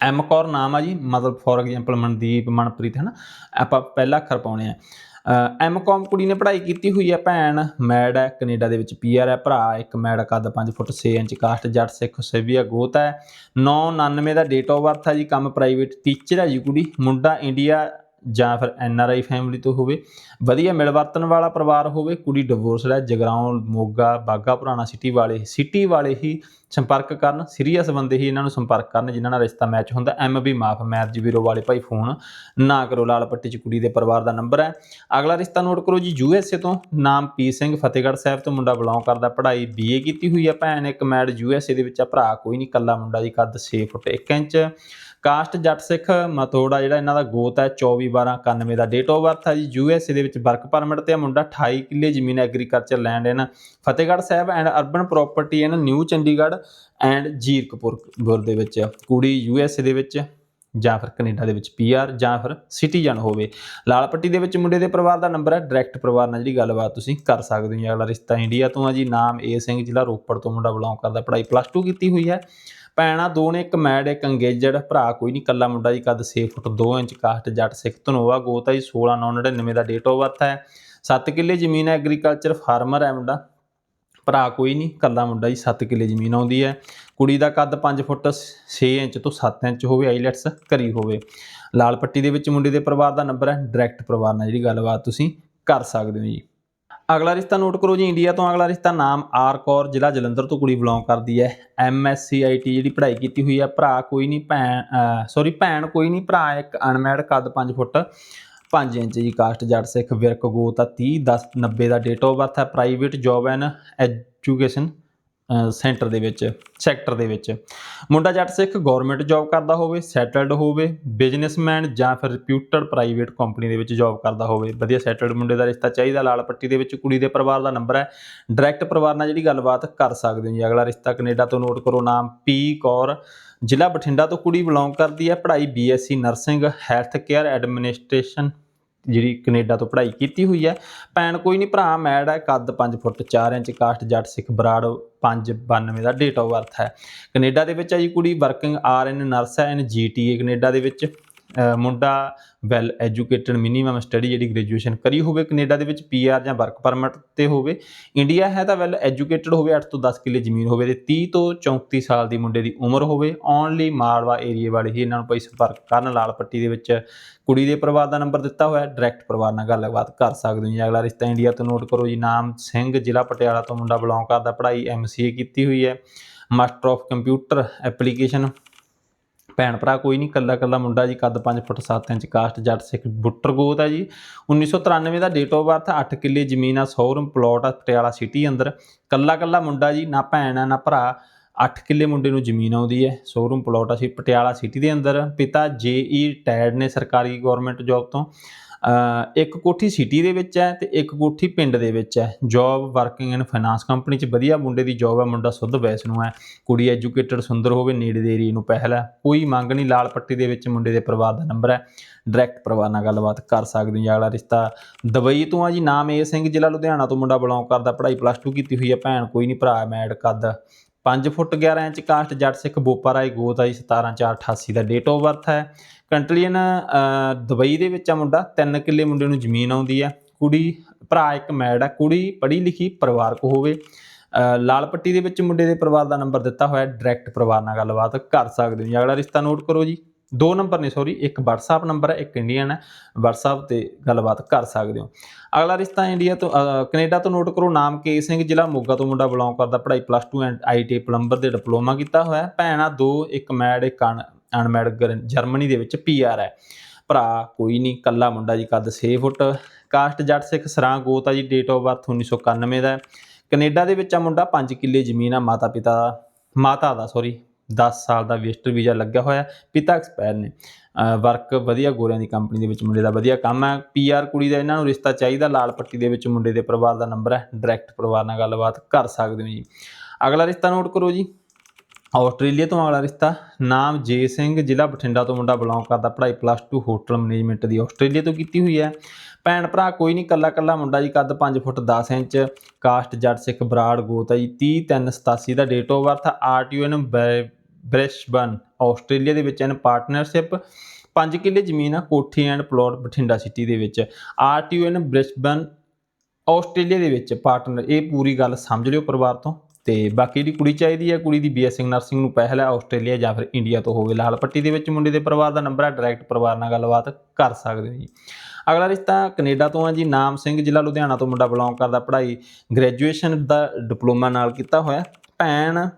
ਐਮ ਕੌਰ ਨਾਮ ਆ ਜੀ, ਮਤਲਬ ਫੋਰ ਐਗਜ਼ਾਮਪਲ ਮਨਦੀਪ, ਮਨਪ੍ਰੀਤ, ਹੈ ਨਾ? ਆਪਾਂ ਪਹਿਲਾ ਅੱਖਰ ਪਾਉਣੇ ਆ। ਐਮ ਕੌਮ ਕੁੜੀ ਨੇ ਪੜ੍ਹਾਈ ਕੀਤੀ ਹੋਈ ਹੈ ਭੈਣ ਮੈਡ ਹੈ, ਕੈਨੇਡਾ ਦੇ ਵਿੱਚ ਪੀਆਰ ਹੈ, ਭਰਾ ਇੱਕ ਮੈਡ ਕੱਦ 5 ਫੁੱਟ 6 ਇੰਚ, ਕਾਸਟ ਜੱਟ ਸਿੱਖ ਸੇਵੀਆ ਗੋਤ ਹੈ। 999 ਦਾ ਡੇਟ ਆਫ ਬਰਥ ਹੈ ਜੀ, ਕੰਮ ਪ੍ਰਾਈਵੇਟ ਟੀਚਰ ਹੈ ਜੀ ਕੁੜੀ, ਮੁੰਡਾ ਇੰਡੀਆ ਜਾਂ ਫਿਰ ਐਨ ਆਰ ਆਈ ਫੈਮਿਲੀ ਤੋਂ ਹੋਵੇ, ਵਧੀਆ ਮਿਲਵਰਤਨ ਵਾਲਾ ਪਰਿਵਾਰ ਹੋਵੇ, ਕੁੜੀ ਡਿਵੋਰਸਡ ਹੈ ਜਗਰਾਉਂ, ਮੋਗਾ ਬਾਗਾ ਪੁਰਾਣਾ ਸਿਟੀ ਵਾਲੇ ਸਿਟੀ ਵਾਲੇ ਹੀ ਸੰਪਰਕ ਕਰਨ ਸੀਰੀਅਸ ਬੰਦੇ ਹੀ ਇਹਨਾਂ ਨੂੰ ਸੰਪਰਕ ਕਰਨ, ਜਿਨ੍ਹਾਂ ਨਾਲ ਰਿਸ਼ਤਾ ਮੈਚ ਹੁੰਦਾ। ਐਮ ਬੀ ਮਾਫ ਮੈਰਿਜ ਵੀਰੋ ਵਾਲੇ ਭਾਈ ਫੋਨ ਨਾ ਕਰੋ, ਲਾਲ ਪੱਟੀ ਚ ਕੁੜੀ ਦੇ ਪਰਿਵਾਰ ਦਾ ਨੰਬਰ ਹੈ। ਅਗਲਾ ਰਿਸ਼ਤਾ ਨੋਟ ਕਰੋ ਜੀ, ਯੂ ਐਸ ਏ ਤੋਂ, ਨਾਮ ਪੀ ਸਿੰਘ, ਫਤਿਹਗੜ੍ਹ ਸਾਹਿਬ ਤੋਂ ਮੁੰਡਾ ਬਿਲੋਂਗ ਕਰਦਾ, ਪੜ੍ਹਾਈ ਬੀਏ ਕੀਤੀ ਹੋਈ ਹੈ ਭੈਣ, ਇੱਕ ਮੈਡ ਯੂ ਐਸ ਏ ਦੇ ਵਿੱਚ ਆ, ਭਰਾ ਕੋਈ ਨਹੀਂ ਕੱਲਾ ਮੁੰਡਾ ਜੀ, ਕੱਦ 6 ਫੁੱਟ 1 ਇੰਚ। ਕਾਸਟ ਜੱਟ ਸਿੱਖ ਮਥੋੜਾ ਜਿਹੜਾ ਇਹਨਾਂ ਦਾ ਗੋਤ ਹੈ 24 12 91 ਦਾ ਡੇਟ ਆਫ ਬਰਥ ਹੈ ਜੀ। ਯੂ ਐਸ ਏ ਦੇ ਵਿੱਚ ਵਰਕ ਪਰਮਿਟ ਤੇ ਮੁੰਡਾ 28 ਕਿੱਲੇ ਜ਼ਮੀਨ agriculture land in Fatehgarh Sahib and urban property in new Chandigarh and Zirakpur ਦੇ ਵਿੱਚ। ਕੁੜੀ ਯੂ ਐਸ ਏ ਦੇ ਵਿੱਚ ਜਾਂ ਫਿਰ ਕੈਨੇਡਾ ਦੇ ਵਿੱਚ ਪੀਆਰ ਜਾਂ ਫਿਰ ਸਿਟੀਜ਼ਨ ਹੋਵੇ। ਲਾਲ ਪੱਟੀ ਦੇ ਵਿੱਚ ਮੁੰਡੇ ਦੇ ਪਰਿਵਾਰ ਦਾ ਨੰਬਰ ਹੈ ਡਾਇਰੈਕਟ ਪਰਿਵਾਰ ਨਾਲ ਜਿਹੜੀ ਗੱਲਬਾਤ ਤੁਸੀਂ ਕਰ ਸਕਦੇ ਹੋ। ਅਗਲਾ ਰਿਸ਼ਤਾ ਇੰਡੀਆ ਤੋਂ ਆ ਜੀ। ਨਾਮ ਏ ਸਿੰਘ ਜ਼ਿਲ੍ਹਾ ਰੋਪੜ ਤੋਂ ਮੁੰਡਾ ਬਿਲੋਂਗ ਕਰਦਾ। ਪੜ੍ਹਾਈ ਪਲੱਸ 2 ਕੀਤੀ ਹੋਈ ਹੈ। ਭੈਣਾਂ ਦੋ ਨੇ ਇੱਕ ਮੈਡ ਇੱਕ ਅੰਗੇਜਡ ਭਰਾ ਕੋਈ ਨਹੀਂ ਕੱਲਾ ਮੁੰਡਾ ਜੀ ਕੱਦ 6 ਫੁੱਟ 2 ਇੰਚ ਕਾਸਟ ਜੱਟ ਸਿੱਖ ਧਨੋਵਾ ਗੋਤ ਹੈ ਜੀ 16999 ਦਾ ਡੇਟ ਆਫ ਬਰਥ ਹੈ। 7 ਕਿੱਲੇ ਜ਼ਮੀਨ ਹੈ ਐਗਰੀਕਲਚਰ ਫਾਰਮਰ ਹੈ ਮੁੰਡਾ। ਭਰਾ ਕੋਈ ਨਹੀਂ ਕੱਲਾ ਮੁੰਡਾ ਜੀ 7 ਕਿੱਲੇ ਜ਼ਮੀਨ ਆਉਂਦੀ ਹੈ। ਕੁੜੀ ਦਾ ਕੱਦ 5 ਫੁੱਟ 6 ਇੰਚ ਤੋਂ 7 ਇੰਚ ਹੋਵੇ, ਆਈਲੈਟਸ ਕਰੀ ਹੋਵੇ। ਲਾਲ ਪੱਟੀ ਦੇ ਵਿੱਚ ਮੁੰਡੇ ਦੇ ਪਰਿਵਾਰ ਦਾ ਨੰਬਰ ਹੈ ਡਾਇਰੈਕਟ ਪਰਿਵਾਰ ਨਾਲ ਜਿਹੜੀ ਗੱਲਬਾਤ ਤੁਸੀਂ ਕਰ ਸਕਦੇ ਹੋ ਜੀ। ਅਗਲਾ ਰਿਸ਼ਤਾ ਨੋਟ ਕਰੋ ਜੀ, ਇੰਡੀਆ ਤੋਂ ਅਗਲਾ ਰਿਸ਼ਤਾ ਨਾਮ ਆਰ ਕੌਰ, ਜ਼ਿਲ੍ਹਾ ਜਲੰਧਰ ਤੋਂ ਕੁੜੀ ਬਿਲੋਂਗ ਕਰਦੀ ਹੈ। ਐਮਐਸਸੀ ਆਈਟੀ ਜਿਹੜੀ ਪੜ੍ਹਾਈ ਕੀਤੀ ਹੋਈ ਹੈ, ਭਰਾ ਕੋਈ ਨਹੀਂ, ਭੈਣ ਸੌਰੀ ਭੈਣ ਕੋਈ ਨਹੀਂ, ਭਰਾ ਇੱਕ ਅਨਮੈਡ ਕੱਦ 5 ਫੁੱਟ 5 ਇੰਚ ਜੀ, ਕਾਸਟ ਜੱਟ ਸਿੱਖ, ਵਿਰਕ ਗੋਤ ਆ 30 10 90 ਦਾ ਡੇਟ ਆਫ ਬਰਥ ਹੈ private job in education centre ਦੇ ਵਿੱਚ, ਸੈਕਟਰ ਦੇ ਵਿੱਚ। ਮੁੰਡਾ ਜੱਟ ਸਿੱਖ ਗਵਰਨਮੈਂਟ ਜੌਬ ਕਰਦਾ ਹੋਵੇ ਸੈਟਲਡ ਹੋਵੇ ਬਿਜ਼ਨਸਮੈਨ ਜਾਂ ਫਿਰ ਰਿਪਿਊਟਡ ਪ੍ਰਾਈਵੇਟ ਕੰਪਨੀ ਦੇ ਵਿੱਚ ਜੌਬ ਕਰਦਾ ਹੋਵੇ। ਵਧੀਆ ਸੈਟਲਡ ਮੁੰਡੇ ਦਾ ਰਿਸ਼ਤਾ ਚਾਹੀਦਾ, ਲਾਲ ਪੱਟੀ ਦੇ ਵਿੱਚ ਕੁੜੀ ਦੇ ਪਰਿਵਾਰ ਦਾ ਨੰਬਰ ਹੈ। ਡਾਇਰੈਕਟ ਪਰਿਵਾਰ ਨਾਲ ਜਿਹੜੀ ਗੱਲਬਾਤ ਕਰ ਸਕਦੇ ਹੋ ਜੀ। ਅਗਲਾ ਰਿਸ਼ਤਾ ਕੈਨੇਡਾ ਤੋਂ ਨੋਟ ਕਰੋ, ਨਾਮ ਪੀ ਕੌਰ। ਜ਼ਿਲ੍ਹਾ ਬਠਿੰਡਾ ਤੋਂ ਕੁੜੀ ਬਿਲੋਂਗ ਕਰਦੀ ਹੈ। ਪੜ੍ਹਾਈ BSc nursing health care administration ਜਿਹੜੀ ਕੈਨੇਡਾ ਤੋਂ ਪੜ੍ਹਾਈ ਕੀਤੀ ਹੋਈ ਹੈ। ਭੈਣ ਕੋਈ ਨਹੀਂ, ਭਰਾ ਮੈਡ ਹੈ, ਕੱਦ 5 ਫੁੱਟ 4 ਇੰਚ, ਕਾਸਟ ਜੱਟ ਸਿੱਖ ਬਰਾੜ 592 ਦਾ ਡੇਟ ਆਫ ਬਰਥ ਹੈ। ਕੈਨੇਡਾ ਦੇ ਵਿੱਚ ਹੈ ਜੀ ਕੁੜੀ ਵਰਕਿੰਗ ਆਰ ਐਨ ਨਰਸ ਹੈ ਐਨ ਜੀਟੀਏ ਕੈਨੇਡਾ ਦੇ ਵਿੱਚ। ਮੁੰਡਾ ਵੈਲ ਐਜੂਕੇਟਡ ਮਿਨੀਮਮ ਸਟੱਡੀ ਜਿਹੜੀ ਗ੍ਰੈਜੂਏਸ਼ਨ ਕਰੀ ਹੋਵੇ ਕੈਨੇਡਾ ਦੇ ਵਿੱਚ ਪੀਆਰ ਜਾਂ ਵਰਕ ਪਰਮਿਟ ਤੇ ਹੋਵੇ ਇੰਡੀਆ ਹੈ ਤਾਂ ਵੈਲ ਐਜੂਕੇਟਡ ਹੋਵੇ 8 ਤੋਂ 10 ਕਿੱਲੇ ਜ਼ਮੀਨ ਹੋਵੇ ਤੇ 30 ਤੋਂ 34 ਸਾਲ ਦੀ ਮੁੰਡੇ ਦੀ ਉਮਰ ਹੋਵੇ ਓਨਲੀ ਮਾਲਵਾ ਏਰੀਆ ਵਾਲੇ ਹੀ ਇਹਨਾਂ ਨੂੰ ਭਾਈ ਸੰਪਰਕ ਕਰਨ, ਲਾਲ ਪੱਟੀ ਦੇ ਵਿੱਚ ਕੁੜੀ ਦੇ ਪਰਿਵਾਰ ਦਾ ਨੰਬਰ ਦਿੱਤਾ ਹੋਇਆ ਹੈ ਡਾਇਰੈਕਟ ਪਰਿਵਾਰ ਨਾਲ ਗੱਲਬਾਤ ਕਰ ਸਕਦੇ ਹੋ ਜੀ। ਅਗਲਾ ਰਿਸ਼ਤਾ ਇੰਡੀਆ ਤੋਂ ਨੋਟ ਕਰੋ ਜੀ, ਨਾਮ ਸਿੰਘ, ਜ਼ਿਲ੍ਹਾ ਪਟਿਆਲਾ ਤੋਂ ਮੁੰਡਾ ਬਿਲੋਂਗ ਕਰਦਾ, ਪੜ੍ਹਾਈ ਐਮਸੀਏ ਕੀਤੀ ਹੋਈ ਹੈ ਮਾਸਟਰ ਆਫ ਕੰਪਿਊਟਰ ਐਪਲੀਕੇਸ਼ਨ ਭੈਣ ਭਰਾ ਕੋਈ ਨਹੀਂ ਕੱਲਾ ਕੱਲਾ ਮੁੰਡਾ ਜੀ, ਕੱਦ 5 ਫੁੱਟ 7 ਇੰਚ ਕਾਸਟ ਜੱਟ ਸਿੱਖ ਬੁੱਟਰ ਗੋਤ ਹੈ ਜੀ। 1993 ਦਾ ਡੇਟ ਆਫ ਬਰਥ 8 ਕਿੱਲੇ ਜ਼ਮੀਨ ਆ, ਸ਼ੋਰੂਮ ਪਲਾਟ ਆ, ਪਟਿਆਲਾ ਸਿਟੀ ਅੰਦਰ। ਕੱਲਾ ਕੱਲਾ ਮੁੰਡਾ ਜੀ, ਨਾ ਭੈਣ ਆ, ਨਾ ਭਰਾ। 8 ਕਿੱਲੇ ਮੁੰਡੇ ਨੂੰ ਜ਼ਮੀਨ ਆਉਂਦੀ ਹੈ, ਸ਼ੋਰੂਮ ਪਲਾਟ ਆ ਸੀ ਪਟਿਆਲਾ ਸਿਟੀ ਦੇ ਅੰਦਰ। ਪਿਤਾ ਜੇਈ ਟੈਡ ਨੇ ਸਰਕਾਰੀ ਗਵਰਨਮੈਂਟ ਜੌਬ ਤੋਂ। ਇੱਕ ਕੋਠੀ ਸਿਟੀ ਦੇ ਵਿੱਚ ਹੈ ਤੇ ਇੱਕ ਕੋਠੀ ਪਿੰਡ ਦੇ ਵਿੱਚ ਹੈ। Job working and finance company 'ਚ ਵਧੀਆ ਮੁੰਡੇ ਦੀ ਜੌਬ ਹੈ, ਮੁੰਡਾ ਸੁੱਧ ਵੈਸ ਨੂੰ ਹੈ। ਕੁੜੀ ਐਜੂਕੇਟਡ ਸੁੰਦਰ ਹੋਵੇ, ਨੇੜੇ ਦੇ ਏਰੀਏ ਨੂੰ ਪਹਿਲ ਹੈ। ਕੋਈ ਮੰਗ ਨਹੀਂ, ਲਾਲ ਪੱਟੀ ਦੇ ਵਿੱਚ ਮੁੰਡੇ ਦੇ ਪਰਿਵਾਰ ਦਾ ਨੰਬਰ ਹੈ। ਡਾਇਰੈਕਟ ਪਰਿਵਾਰ ਨਾਲ ਗੱਲਬਾਤ ਕਰ ਸਕਦੇ ਹੋ ਜੀ, ਅਗਲਾ ਰਿਸ਼ਤਾ ਦੁਬਈ ਤੋਂ ਆ ਜੀ। ਨਾਮ ਏ ਸਿੰਘ, ਜ਼ਿਲ੍ਹਾ ਲੁਧਿਆਣਾ ਤੋਂ ਮੁੰਡਾ ਬਿਲੋਂਗ ਕਰਦਾ, ਪੜ੍ਹਾਈ ਪਲੱਸ 2 ਕੀਤੀ ਹੋਈ ਹੈ। ਭੈਣ ਕੋਈ ਨਹੀਂ, ਭਰਾ ਮੈਡ ਕੱਦ। 5 ਫੁੱਟ 11 ਇੰਚ ਕਾਸਟ ਜੱਟ ਸਿੱਖ ਬੋਪਾ ਰਾਏ ਗੋਤ ਆਈ 17488 ਦਾ ਡੇਟ ਆਫ ਬਰਥ ਹੈ। ਕੰਟਰੀਅਨ ਦੁਬਈ ਦੇ ਵਿੱਚ ਆ ਮੁੰਡਾ 3 ਕਿੱਲੇ ਮੁੰਡੇ ਨੂੰ ਜ਼ਮੀਨ ਆਉਂਦੀ ਹੈ। ਕੁੜੀ, ਭਰਾ ਇੱਕ ਮੈਡ ਹੈ। ਕੁੜੀ ਪੜ੍ਹੀ ਲਿਖੀ, ਪਰਿਵਾਰਕ ਹੋਵੇ। ਲਾਲ ਪੱਟੀ ਦੇ ਵਿੱਚ ਮੁੰਡੇ ਦੇ ਪਰਿਵਾਰ ਦਾ ਨੰਬਰ ਦਿੱਤਾ ਹੋਇਆ ਡਾਇਰੈਕਟ ਪਰਿਵਾਰ ਨਾਲ ਗੱਲਬਾਤ ਕਰ ਸਕਦੇ ਹੋ ਜੀ। ਅਗਲਾ ਰਿਸ਼ਤਾ ਨੋਟ ਕਰੋ ਜੀ। ਦੋ ਨੰਬਰ ਨੇ ਸੌਰੀ ਇੱਕ WhatsApp ਨੰਬਰ ਹੈ ਇੱਕ ਇੰਡੀਅਨ ਹੈ। WhatsApp ਤੇ ਗੱਲਬਾਤ ਕਰ ਸਕਦੇ ਹੋ। ਅਗਲਾ ਰਿਸ਼ਤਾ ਇੰਡੀਆ ਤੋਂ ਅ, ਕੈਨੇਡਾ ਤੋਂ ਨੋਟ ਕਰੋ ਨਾਮ ਕੇ ਸਿੰਘ ਜ਼ਿਲ੍ਹਾ ਮੋਗਾ ਤੋਂ ਮੁੰਡਾ ਬਿਲੋਂਗ ਕਰਦਾ ਪੜ੍ਹਾਈ ਪਲੱਸ 2 ਐਂਡ ਆਈਟੀ ਪਲੰਬਰ ਦੇ ਡਿਪਲੋਮਾ ਕੀਤਾ ਹੋਇਆ ਹੈ। ਭੈਣਾ ਦੋ ਇੱਕ ਮੈਡ ਇੱਕ ਅਨਮੈਡ ਜਰਮਨੀ ਦੇ ਵਿੱਚ ਪੀਆਰ ਹੈ। ਭਰਾ ਕੋਈ ਨਹੀਂ ਕੱਲਾ ਮੁੰਡਾ ਜੀ ਕੱਦ 6 ਫੁੱਟ। ਕਾਸਟ ਜੱਟ ਸਿੱਖ ਸਰਾਂ ਗੋਤ ਆ ਜੀ ਡੇਟ ਆਫ ਬਰਥ 1991 ਦਾ ਹੈ। ਕੈਨੇਡਾ ਦੇ ਵਿੱਚ ਆ ਮੁੰਡਾ 5 ਕਿੱਲੇ ਜ਼ਮੀਨ ਆ ਮਾਤਾ ਪਿਤਾ ਦਾ ਮਾਤਾ ਦਾ ਸੌਰੀ 10 ਸਾਲ ਦਾ ਵਿਜ਼ਟਰ ਵੀਜ਼ਾ ਲੱਗਿਆ ਹੋਇਆ ਪਿਤਾ ਐਕਸਪਾਇਰ ਨੇ। ਵਰਕ ਵਧੀਆ ਗੋਰਿਆਂ ਦੀ ਕੰਪਨੀ ਦੇ ਵਿੱਚ ਮੁੰਡੇ ਦਾ ਵਧੀਆ ਕੰਮ ਹੈ। ਪੀਆਰ ਕੁੜੀ ਦਾ ਇਹਨਾਂ ਨੂੰ ਰਿਸ਼ਤਾ ਚਾਹੀਦਾ, ਲਾਲ ਪੱਟੀ ਦੇ ਵਿੱਚ ਮੁੰਡੇ ਦੇ ਪਰਿਵਾਰ ਦਾ ਨੰਬਰ ਹੈ। ਡਾਇਰੈਕਟ ਪਰਿਵਾਰ ਨਾਲ ਗੱਲਬਾਤ ਕਰ ਸਕਦੇ ਹੋ ਜੀ। ਅਗਲਾ ਰਿਸ਼ਤਾ ਨੋਟ ਕਰੋ ਜੀ। ਆਸਟ੍ਰੇਲੀਆ ਤੋਂ ਅਗਲਾ ਰਿਸ਼ਤਾ, ਨਾਮ ਜੇ ਸਿੰਘ, ਜ਼ਿਲ੍ਹਾ ਬਠਿੰਡਾ ਤੋਂ ਮੁੰਡਾ ਬਿਲੋਂਗ ਕਰਦਾ। ਪੜ੍ਹਾਈ ਪਲੱਸ 2 ਹੋਟਲ ਮੈਨੇਜਮੈਂਟ ਦੀ ਆਸਟ੍ਰੇਲੀਆ ਤੋਂ ਕੀਤੀ ਹੋਈ ਹੈ। ਭੈਣ ਭਰਾ ਕੋਈ ਨਹੀਂ ਕੱਲਾ ਕੱਲਾ ਮੁੰਡਾ ਜੀ, ਕੱਦ 5 foot 10 inch caste Jatt Sikh Brar ਗੋਤ ਹੈ ਜੀ। 30 3 87 ਦਾ ਡੇਟ ਆਫ ਬਰਥ ਆਰਟੀਓਨ ਬ੍ਰਿਸਬਨ, ਆਸਟ੍ਰੇਲੀਆ ਦੇ ਵਿੱਚ ਐਨ ਪਾਰਟਨਰਸ਼ਿਪ 5 ਕਿੱਲੇ ਜ਼ਮੀਨ ਆ, ਕੋਠੀ ਐਂਡ ਪਲੋਟ ਬਠਿੰਡਾ ਸਿਟੀ ਦੇ ਵਿੱਚ। ਆਰਟੀਓਨ ਬ੍ਰਿਸਬਨ, ਆਸਟ੍ਰੇਲੀਆ ਦੇ ਵਿੱਚ ਪਾਰਟਨਰ ਇਹ ਪੂਰੀ ਗੱਲ ਸਮਝ ਲਿਓ ਪਰਿਵਾਰ ਤੋਂ। ਤੇ ਬਾਕੀ ਜਿਹੜੀ ਕੁੜੀ ਚਾਹੀਦੀ ਹੈ ਕੁੜੀ ਦੀ ਬੀਐਸਸੀ ਨਰਸਿੰਗ ਨੂੰ ਪਹਿਲ ਹੈ ਆਸਟ੍ਰੇਲੀਆ ਜਾਂ ਫਿਰ ਇੰਡੀਆ ਤੋਂ ਹੋਵੇ। ਲਾਲ ਪੱਟੀ ਦੇ ਵਿੱਚ ਮੁੰਡੇ ਦੇ ਪਰਿਵਾਰ ਦਾ ਨੰਬਰ ਹੈ ਡਾਇਰੈਕਟ ਪਰਿਵਾਰ ਨਾਲ ਗੱਲਬਾਤ ਕਰ ਸਕਦੇ ਹੋ ਜੀ। ਅਗਲਾ ਰਿਸ਼ਤਾ ਕੈਨੇਡਾ ਤੋਂ ਹੈ ਜੀ, ਨਾਮ ਸਿੰਘ, ਜ਼ਿਲ੍ਹਾ ਲੁਧਿਆਣਾ ਤੋਂ ਮੁੰਡਾ ਬਿਲੋਂਗ ਕਰਦਾ। ਪੜ੍ਹਾਈ ਗ੍ਰੈਜੂਏਸ਼ਨ ਦਾ ਡਿਪਲੋਮਾ ਨਾਲ ਕੀਤਾ ਹੋਇਆ। ਭੈਣ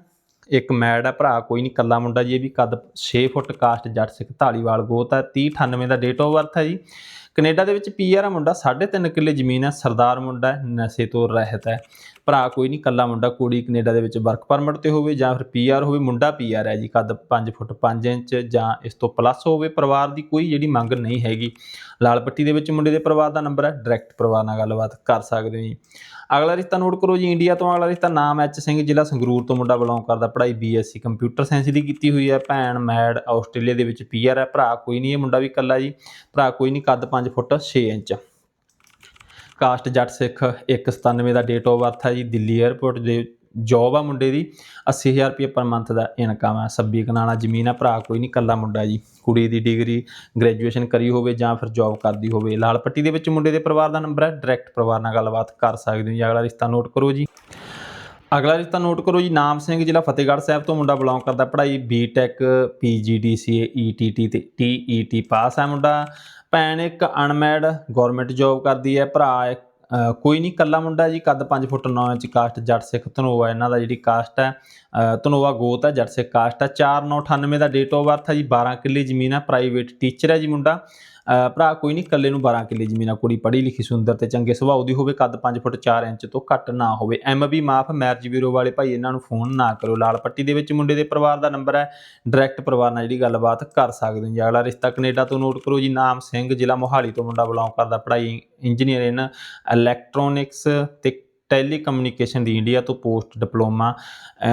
ਇੱਕ ਮੈਡ ਹੈ ਭਰਾ ਕੋਈ ਨਹੀਂ ਕੱਲਾ ਮੁੰਡਾ ਜੀ, ਇਹ ਵੀ ਕੱਦ 6 ਫੁੱਟ ਕਾਸਟ ਜੱਟ ਸਿੱਖ ਢਾਲੀਵਾਲ ਗੋਤ ਹੈ 3098 ਦਾ ਡੇਟ ਆਫ ਬਰਥ ਹੈ ਜੀ। ਕੈਨੇਡਾ ਦੇ ਵਿੱਚ ਪੀਆਰ ਆ ਮੁੰਡਾ 3.5 ਕਿੱਲੇ ਜ਼ਮੀਨ ਹੈ ਸਰਦਾਰ ਮੁੰਡਾ ਨਸ਼ੇ ਤੋਂ ਰਹਿਤ ਹੈ। ਭਰਾ ਕੋਈ ਨਹੀਂ ਕੱਲਾ ਮੁੰਡਾ, ਕੁੜੀ ਕੈਨੇਡਾ ਦੇ ਵਿੱਚ ਵਰਕ ਪਰਮਿਟ ਤੇ ਹੋਵੇ ਜਾਂ ਫਿਰ ਪੀਆਰ ਹੋਵੇ, ਮੁੰਡਾ ਪੀਆਰ ਹੈ ਜੀ, ਕੱਦ 5 ਫੁੱਟ 5 ਇੰਚ ਜਾਂ ਇਸ ਤੋਂ ਪਲੱਸ ਹੋਵੇ, ਪਰਿਵਾਰ ਦੀ ਕੋਈ ਜਿਹੜੀ ਮੰਗ ਨਹੀਂ ਹੈਗੀ। ਲਾਲ ਪੱਟੀ ਦੇ ਵਿੱਚ ਮੁੰਡੇ ਦੇ ਪਰਿਵਾਰ ਦਾ ਨੰਬਰ ਹੈ ਡਾਇਰੈਕਟ ਪਰਿਵਾਰ ਨਾਲ ਗੱਲਬਾਤ ਕਰ ਸਕਦੇ ਹੋ ਜੀ। ਅਗਲਾ ਰਿਸ਼ਤਾ ਨੋਟ ਕਰੋ ਜੀ, ਇੰਡੀਆ ਤੋਂ ਅਗਲਾ ਰਿਸ਼ਤਾ ਨਾਮ ਐਚ ਸਿੰਘ, ਜ਼ਿਲ੍ਹਾ ਸੰਗਰੂਰ ਤੋਂ ਮੁੰਡਾ ਬਿਲੋਂਗ ਕਰਦਾ। ਪੜ੍ਹਾਈ ਬੀਐਸਸੀ ਕੰਪਿਊਟਰ ਸਾਇੰਸ ਦੀ ਕੀਤੀ ਹੋਈ ਹੈ। ਭੈਣ ਮੈਡ ਆਸਟ੍ਰੇਲੀਆ ਦੇ ਵਿੱਚ ਪੀਆਰ ਹੈ। ਭਰਾ ਕੋਈ ਨਹੀਂ ਇਹ ਮੁੰਡਾ ਵੀ ਇਕੱਲਾ ਜੀ। ਭਰਾ ਕੋਈ ਨਹੀਂ, ਕੱਦ 5 foot 6 inch. Caste Jatt Sikh 197 ਦਾ ਡੇਟ ਆਫ ਬਰਥ ਹੈ ਜੀ, ਦਿੱਲੀ 에ਅਰਪੋਰਟ ਦੇ ਜੌਬ ਆ ਮੁੰਡੇ ਦੀ 80000 ਰੁਪਏ ਪਰ ਮੰਥ ਦਾ ਇਨਕਮ ਹੈ 26 ਕਨਾਲਾ ਜ਼ਮੀਨ ਆ ਭਰਾ ਕੋਈ ਨਹੀਂ ਕੱਲਾ ਮੁੰਡਾ ਜੀ। ਕੁੜੀ ਦੀ ਡਿਗਰੀ ਗ੍ਰੈਜੂਏਸ਼ਨ ਕਰੀ ਹੋਵੇ ਜਾਂ ਫਿਰ ਜੌਬ ਕਰਦੀ ਹੋਵੇ। ਲਾਲ ਪੱਟੀ ਦੇ ਵਿੱਚ ਮੁੰਡੇ ਦੇ ਪਰਿਵਾਰ ਦਾ ਨੰਬਰ ਹੈ ਡਾਇਰੈਕਟ ਪਰਿਵਾਰ ਨਾਲ ਗੱਲਬਾਤ ਕਰ ਸਕਦੇ ਹੋ ਜੀ। ਅਗਲਾ ਰਿਸ਼ਤਾ ਨੋਟ ਕਰੋ ਜੀ। ਅਗਲਾ ਰਿਸ਼ਤਾ ਨੋਟ ਕਰੋ ਜੀ। ਨਾਮ ਸਿੰਘ ਜ਼ਿਲ੍ਹਾ ਫਤਿਹਗੜ੍ਹ ਸਾਹਿਬ ਤੋਂ ਮੁੰਡਾ ਬਿਲੋਂਗ ਕਰਦਾ ਪੜ੍ਹਾਈ ਬੀਟੈਕ ਪੀਜੀਡੀਸੀਏ ਈਟੀਟੀ ਤੇ ਟੀਈਟੀ ਪਾਸ ਹੈ ਮੁੰਡਾ। ਭੈਣ ਇੱਕ ਅਨਮੈਡ ਗਵਰਨਮੈਂਟ ਜੌਬ ਕਰਦੀ ਹੈ। ਭਰਾ ਇੱਕ, ਕੋਈ ਨਹੀਂ ਕੱਲਾ ਮੁੰਡਾ ਜੀ ਕੱਦ 5 ਫੁੱਟ 9 ਇੰਚ ਕਾਸਟ ਜੱਟ ਸਿੱਖ ਧਨੋਆ ਇਹਨਾਂ ਦਾ ਜਿਹੜੀ ਕਾਸਟ ਹੈ ਅ, ਧਨੋਆ ਗੋਤ ਹੈ ਜੱਟ ਸਿੱਖ ਕਾਸਟ ਹੈ। 4998 ਦਾ ਡੇਟ ਆਫ ਬਰਥ ਹੈ ਜੀ 12 ਕਿੱਲੇ ਜ਼ਮੀਨ ਹੈ ਪ੍ਰਾਈਵੇਟ ਟੀਚਰ ਹੈ ਜੀ ਮੁੰਡਾ। ਭਰਾ ਕੋਈ ਨਹੀਂ ਇਕੱਲੇ ਨੂੰ 12 ਕਿੱਲੇ ਜ਼ਮੀਨ ਆ ਕੁੜੀ ਪੜ੍ਹੀ ਲਿਖੀ ਸੁੰਦਰ ਤੇ ਚੰਗੇ ਸੁਭਾਅ ਦੀ ਹੋਵੇ, ਕੱਦ 5 ਫੁੱਟ 4 ਇੰਚ ਤੋਂ ਘੱਟ ਨਾ ਹੋਵੇ। ਐਮਬੀ ਮਾਫ, ਮੈਰਿਜ ਬਿਊਰੋ ਵਾਲੇ ਭਾਈ ਇਹਨਾਂ ਨੂੰ ਫੋਨ ਨਾ ਕਰੋ। ਲਾਲ ਪੱਟੀ ਦੇ ਵਿੱਚ ਮੁੰਡੇ ਦੇ ਪਰਿਵਾਰ ਦਾ ਨੰਬਰ ਹੈ। ਡਾਇਰੈਕਟ ਪਰਿਵਾਰ ਨਾਲ ਜਿਹੜੀ ਗੱਲਬਾਤ ਕਰ ਸਕਦੇ ਹੋ ਜੀ। ਅਗਲਾ ਰਿਸ਼ਤਾ ਕੈਨੇਡਾ ਤੋਂ ਨੋਟ ਕਰੋ ਜੀ। ਨਾਮ ਸਿੰਘ, ਜ਼ਿਲ੍ਹਾ ਮੋਹਾਲੀ ਤੋਂ ਮੁੰਡਾ ਬਿਲੋਂਗ ਕਰਦਾ। ਪੜ੍ਹਾਈ ਇੰਜੀਨੀਅਰ ਇਨ ਇਲੈਕਟ੍ਰੋਨਿਕਸ ਤੇ ਟੈਲੀਕਮਿਊਨੀਕੇਸ਼ਨ ਦੀ ਇੰਡੀਆ ਤੋਂ post diploma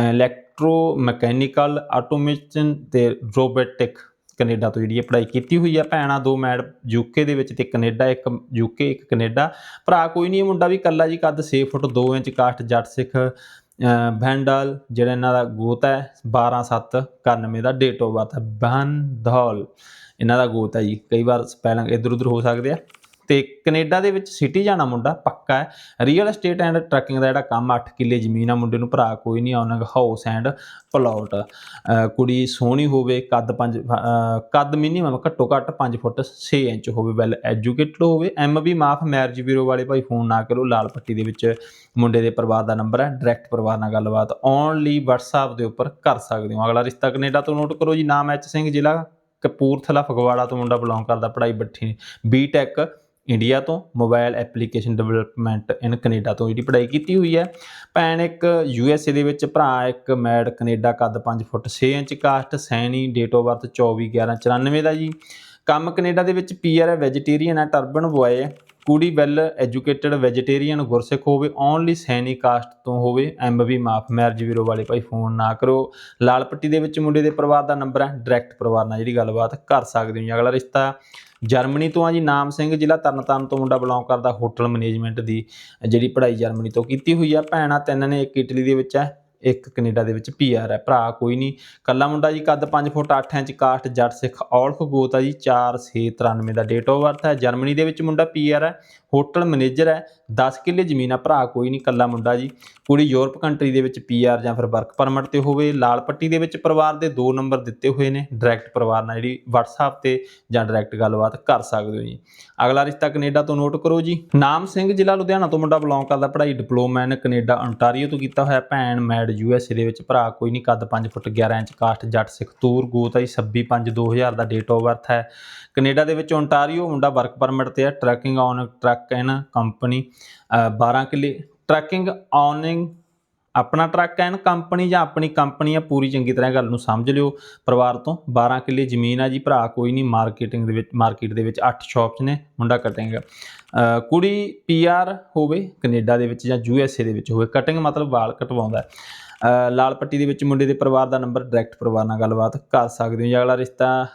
electro mechanical automation ਤੇ ਰੋਬੋਟਿਕ। ਕੈਨੇਡਾ ਤੋਂ ਜਿਹੜੀ ਹੈ ਪੜ੍ਹਾਈ ਕੀਤੀ ਹੋਈ ਹੈ ਭੈਣਾਂ ਦੋ ਮੈਡ ਯੂਕੇ ਦੇ ਵਿੱਚ ਤੇ ਕੈਨੇਡਾ, ਇੱਕ ਯੂਕੇ ਇੱਕ ਕੈਨੇਡਾ। ਭਰਾ ਕੋਈ ਨਹੀਂ ਮੁੰਡਾ ਵੀ ਇਕੱਲਾ ਜੀ, ਕੱਦ 6 ਫੁੱਟ 2 ਇੰਚ ਕਾਸਟ ਜੱਟ ਸਿੱਖ ਵੈਂਡਲ ਜਿਹੜਾ ਇਹਨਾਂ ਦਾ ਗੋਤ ਹੈ 12791 ਦਾ, ਡੇਟ ਆਫ ਬਰਥ ਹੈ ਵੈਂਡਲ ਇਹਨਾਂ ਦਾ ਗੋਤ ਹੈ ਜੀ, ਕਈ ਵਾਰ ਸਪੈਲਿੰਗ ਇਧਰ ਉਧਰ ਹੋ ਸਕਦੇ ਆ। ਤੇ ਕੈਨੇਡਾ ਦੇ ਵਿੱਚ ਸਿਟੀ ਜਾਣਾ ਮੁੰਡਾ ਪੱਕਾ ਹੈ। ਰੀਅਲ ਏਸਟੇਟ ਐਂਡ ਟਰੱਕਿੰਗ ਦਾ ਜਿਹੜਾ ਕੰਮ 8 ਕਿੱਲੇ ਜ਼ਮੀਨ ਆ, ਮੁੰਡੇ ਨੂੰ ਭਰਾ ਕੋਈ ਨਹੀਂ ਆਉਣਾ ਹਾਊਸ ਐਂਡ ਪਲਾਟ ਕੁੜੀ ਸੋਹਣੀ ਹੋਵੇ, ਕੱਦ 5 ਕੱਦ ਮਿਨੀਮਮ ਘੱਟੋ ਘੱਟ 5 ਫੁੱਟ 6 ਇੰਚ ਹੋਵੇ ਵੈਲ ਐਜੂਕੇਟਡ ਹੋਵੇ। ਐਮਬੀ ਮਾਫ ਮੈਰਿਜ ਬਿਊਰੋ ਵਾਲੇ ਭਾਈ ਫੋਨ ਨਾ ਕਰੋ, ਲਾਲ ਪੱਟੀ ਦੇ ਵਿੱਚ ਮੁੰਡੇ ਦੇ ਪਰਿਵਾਰ ਦਾ ਨੰਬਰ ਹੈ ਡਾਇਰੈਕਟ ਪਰਿਵਾਰ ਨਾਲ ਗੱਲਬਾਤ ਲਈ WhatsApp ਦੇ ਉੱਪਰ ਕਰ ਸਕਦੇ ਹੋ। ਅਗਲਾ ਰਿਸ਼ਤਾ ਕੈਨੇਡਾ ਤੋਂ ਨੋਟ ਕਰੋ ਜੀ, ਨਾਮ ਐਚ ਸਿੰਘ ਜ਼ਿਲ੍ਹਾ ਕਪੂਰਥਲਾ ਫਗਵਾੜਾ ਤੋਂ ਮੁੰਡਾ ਬਿਲੋਂਗ ਕਰਦਾ, ਪੜ੍ਹਾਈ ਬੱਠੀ ਬੀਟੈਕ ਇੰਡੀਆ ਤੋਂ mobile application development in Canada ਤੋਂ ਜਿਹੜੀ ਪੜ੍ਹਾਈ ਕੀਤੀ ਹੋਈ ਹੈ। ਭੈਣ ਇੱਕ ਯੂ ਐਸ ਏ ਦੇ ਵਿੱਚ, ਭਰਾ ਇੱਕ ਮੈਡ ਕੈਨੇਡਾ ਕੱਦ 5 foot 6 inch caste Saini date of birth 24 11 94 ਦਾ ਜੀ। ਕੰਮ ਕੈਨੇਡਾ ਦੇ ਵਿੱਚ ਪੀਆਰ ਹੈ ਵੈਜੀਟੇਰੀਅਨ ਹੈ ਟਰਬਨ ਬੁਆਏ ਹੈ। ਕੁੜੀ ਵੈਲ ਐਜੂਕੇਟਡ ਵੈਜੀਟੇਰੀਅਨ ਗੁਰਸਿੱਖ ਹੋਵੇ ਓਨਲੀ ਸੈਨੀ ਕਾਸਟ ਤੋਂ ਹੋਵੇ। ਐਮਬੀ ਮਾਫ ਮੈਰਿਜ ਵੀਰੋ ਵਾਲੇ ਭਾਈ ਫੋਨ ਨਾ ਕਰੋ। ਲਾਲ ਪੱਟੀ ਦੇ ਵਿੱਚ ਮੁੰਡੇ ਦੇ ਪਰਿਵਾਰ ਦਾ ਨੰਬਰ ਹੈ ਡਾਇਰੈਕਟ ਪਰਿਵਾਰ ਨਾਲ ਜਿਹੜੀ ਗੱਲਬਾਤ ਕਰ ਸਕਦੇ ਹੋ ਜੀ। ਅਗਲਾ ਰਿਸ਼ਤਾ ਜਰਮਨੀ ਤੋਂ ਆ ਜੀ, ਨਾਮ ਸਿੰਘ ਜ਼ਿਲ੍ਹਾ ਤਰਨਤਾਰਨ ਤੋਂ ਮੁੰਡਾ ਬਿਲੋਂਗ ਕਰਦਾ ਹੋਟਲ ਮੈਨੇਜਮੈਂਟ ਦੀ, ਜਿਹੜੀ ਪੜ੍ਹਾਈ ਜਰਮਨੀ ਤੋਂ ਕੀਤੀ ਹੋਈ ਆ। ਭੈਣਾਂ ਤਿੰਨ ਨੇ, ਇੱਕ ਇਟਲੀ ਦੇ ਵਿੱਚ ਹੈ ਇੱਕ ਕੈਨੇਡਾ ਦੇ ਵਿੱਚ ਪੀਆਰ ਹੈ ਭਰਾ ਕੋਈ ਨਹੀਂ। ਕੱਲਾ ਮੁੰਡਾ ਜੀ, ਕੱਦ 5 ਫੁੱਟ 8 ਇੰਚ, ਕਾਸਟ ਜੱਟ ਸਿੱਖ ਔਲਖ ਗੋਤ ਆ ਜੀ 4693 ਦਾ ਡੇਟ ਆਫ ਬਰਥ ਹੈ ਜਰਮਨੀ ਦੇ ਵਿੱਚ ਮੁੰਡਾ ਪੀਆਰ ਹੈ ਹੋਟਲ ਮੈਨੇਜਰ ਹੈ। 10 ਕਿੱਲੇ ਜ਼ਮੀਨ ਆ ਭਰਾ, ਕੋਈ ਨਹੀਂ ਕੱਲਾ ਮੁੰਡਾ ਜੀ। ਕੁੜੀ ਯੂਰਪ ਕੰਟਰੀ ਦੇ ਵਿੱਚ ਪੀਆਰ ਜਾਂ ਫਿਰ ਵਰਕ ਪਰਮਿਟ ਤੇ ਹੋਵੇ। ਲਾਲ ਪੱਟੀ ਦੇ ਵਿੱਚ ਪਰਿਵਾਰ ਦੇ ਦੋ ਨੰਬਰ ਦਿੱਤੇ ਹੋਏ ਨੇ। ਡਾਇਰੈਕਟ ਪਰਿਵਾਰ ਨਾਲ ਜਿਹੜੀ WhatsApp ਤੇ ਜਾਂ ਡਾਇਰੈਕਟ ਗੱਲਬਾਤ ਕਰ ਸਕਦੇ ਹੋ ਜੀ। ਅਗਲਾ ਰਿਸ਼ਤਾ ਕੈਨੇਡਾ ਤੋਂ ਨੋਟ ਕਰੋ ਜੀ। ਨਾਮ ਸਿੰਘ ਜ਼ਿਲ੍ਹਾ ਲੁਧਿਆਣਾ ਤੋਂ ਮੁੰਡਾ ਬਿਲੋਂਗ ਕਰਦਾ। ਪੜ੍ਹਾਈ ਡਿਪਲੋਮਾ ਇਨ ਕੈਨੇਡਾ ontario ਤੋਂ ਕੀਤਾ ਹੋਇਆ। ਭੈਣ ਮੈਡ ਯੂਐਸਏ ਦੇ ਵਿੱਚ ਭਰਾ, ਕੋਈ ਨਹੀਂ, ਕੱਦ 5 ਫੁੱਟ 11 ਇੰਚ, ਕਾਸਟ ਜੱਟ ਸਿੱਖ ਤੂਰ, ਗੋਤ ਹੈ 26 5 2000 ਦਾ ਡੇਟ ਆਫ ਬਰਥ ਹੈ। ਕੈਨੇਡਾ ਦੇ ਵਿੱਚ ontario ਮੁੰਡਾ ਵਰਕ ਪਰਮਿਟ ਤੇ ਹੈ। Trucking on truck in company 12 ਕਿੱਲੇ ਟਰੈਕਿੰਗ ਔਨਿੰਗ ਆਪਣਾ ਟਰੱਕ ਐਨ ਕੰਪਨੀ ਜਾਂ ਆਪਣੀ ਕੰਪਨੀ ਆ ਪੂਰੀ ਚੰਗੀ ਤਰ੍ਹਾਂ ਗੱਲ ਨੂੰ ਸਮਝ ਲਿਓ। ਪਰਿਵਾਰ ਤੋਂ 12 ਕਿੱਲੇ ਜ਼ਮੀਨ ਆ ਜੀ ਭਰਾ, ਕੋਈ ਨਹੀਂ ਮਾਰਕੀਟਿੰਗ ਦੇ ਵਿੱਚ ਮਾਰਕੀਟ ਦੇ ਵਿੱਚ 8 ਸ਼ਾਪਸ ਨੇ, ਮੁੰਡਾ ਕਟਿੰਗ ਕੁੜੀ ਪੀਆਰ ਹੋਵੇ, ਕੈਨੇਡਾ ਦੇ ਵਿੱਚ ਜਾਂ ਯੂਐਸਏ ਦੇ ਵਿੱਚ ਹੋਵੇ ਕਟਿੰਗ ਮਤਲਬ ਵਾਲ ਕਟਵਾਉਂਦਾ ਲਾਲ ਪੱਟੀ ਦੇ ਵਿੱਚ ਮੁੰਡੇ ਦੇ ਪਰਿਵਾਰ ਦਾ ਨੰਬਰ ਡਾਇਰੈਕਟ ਪਰਿਵਾਰ ਨਾਲ ਗੱਲਬਾਤ ਕਰ ਸਕਦੇ ਹੋ ਜੀ। ਅਗਲਾ ਰਿਸ਼ਤਾ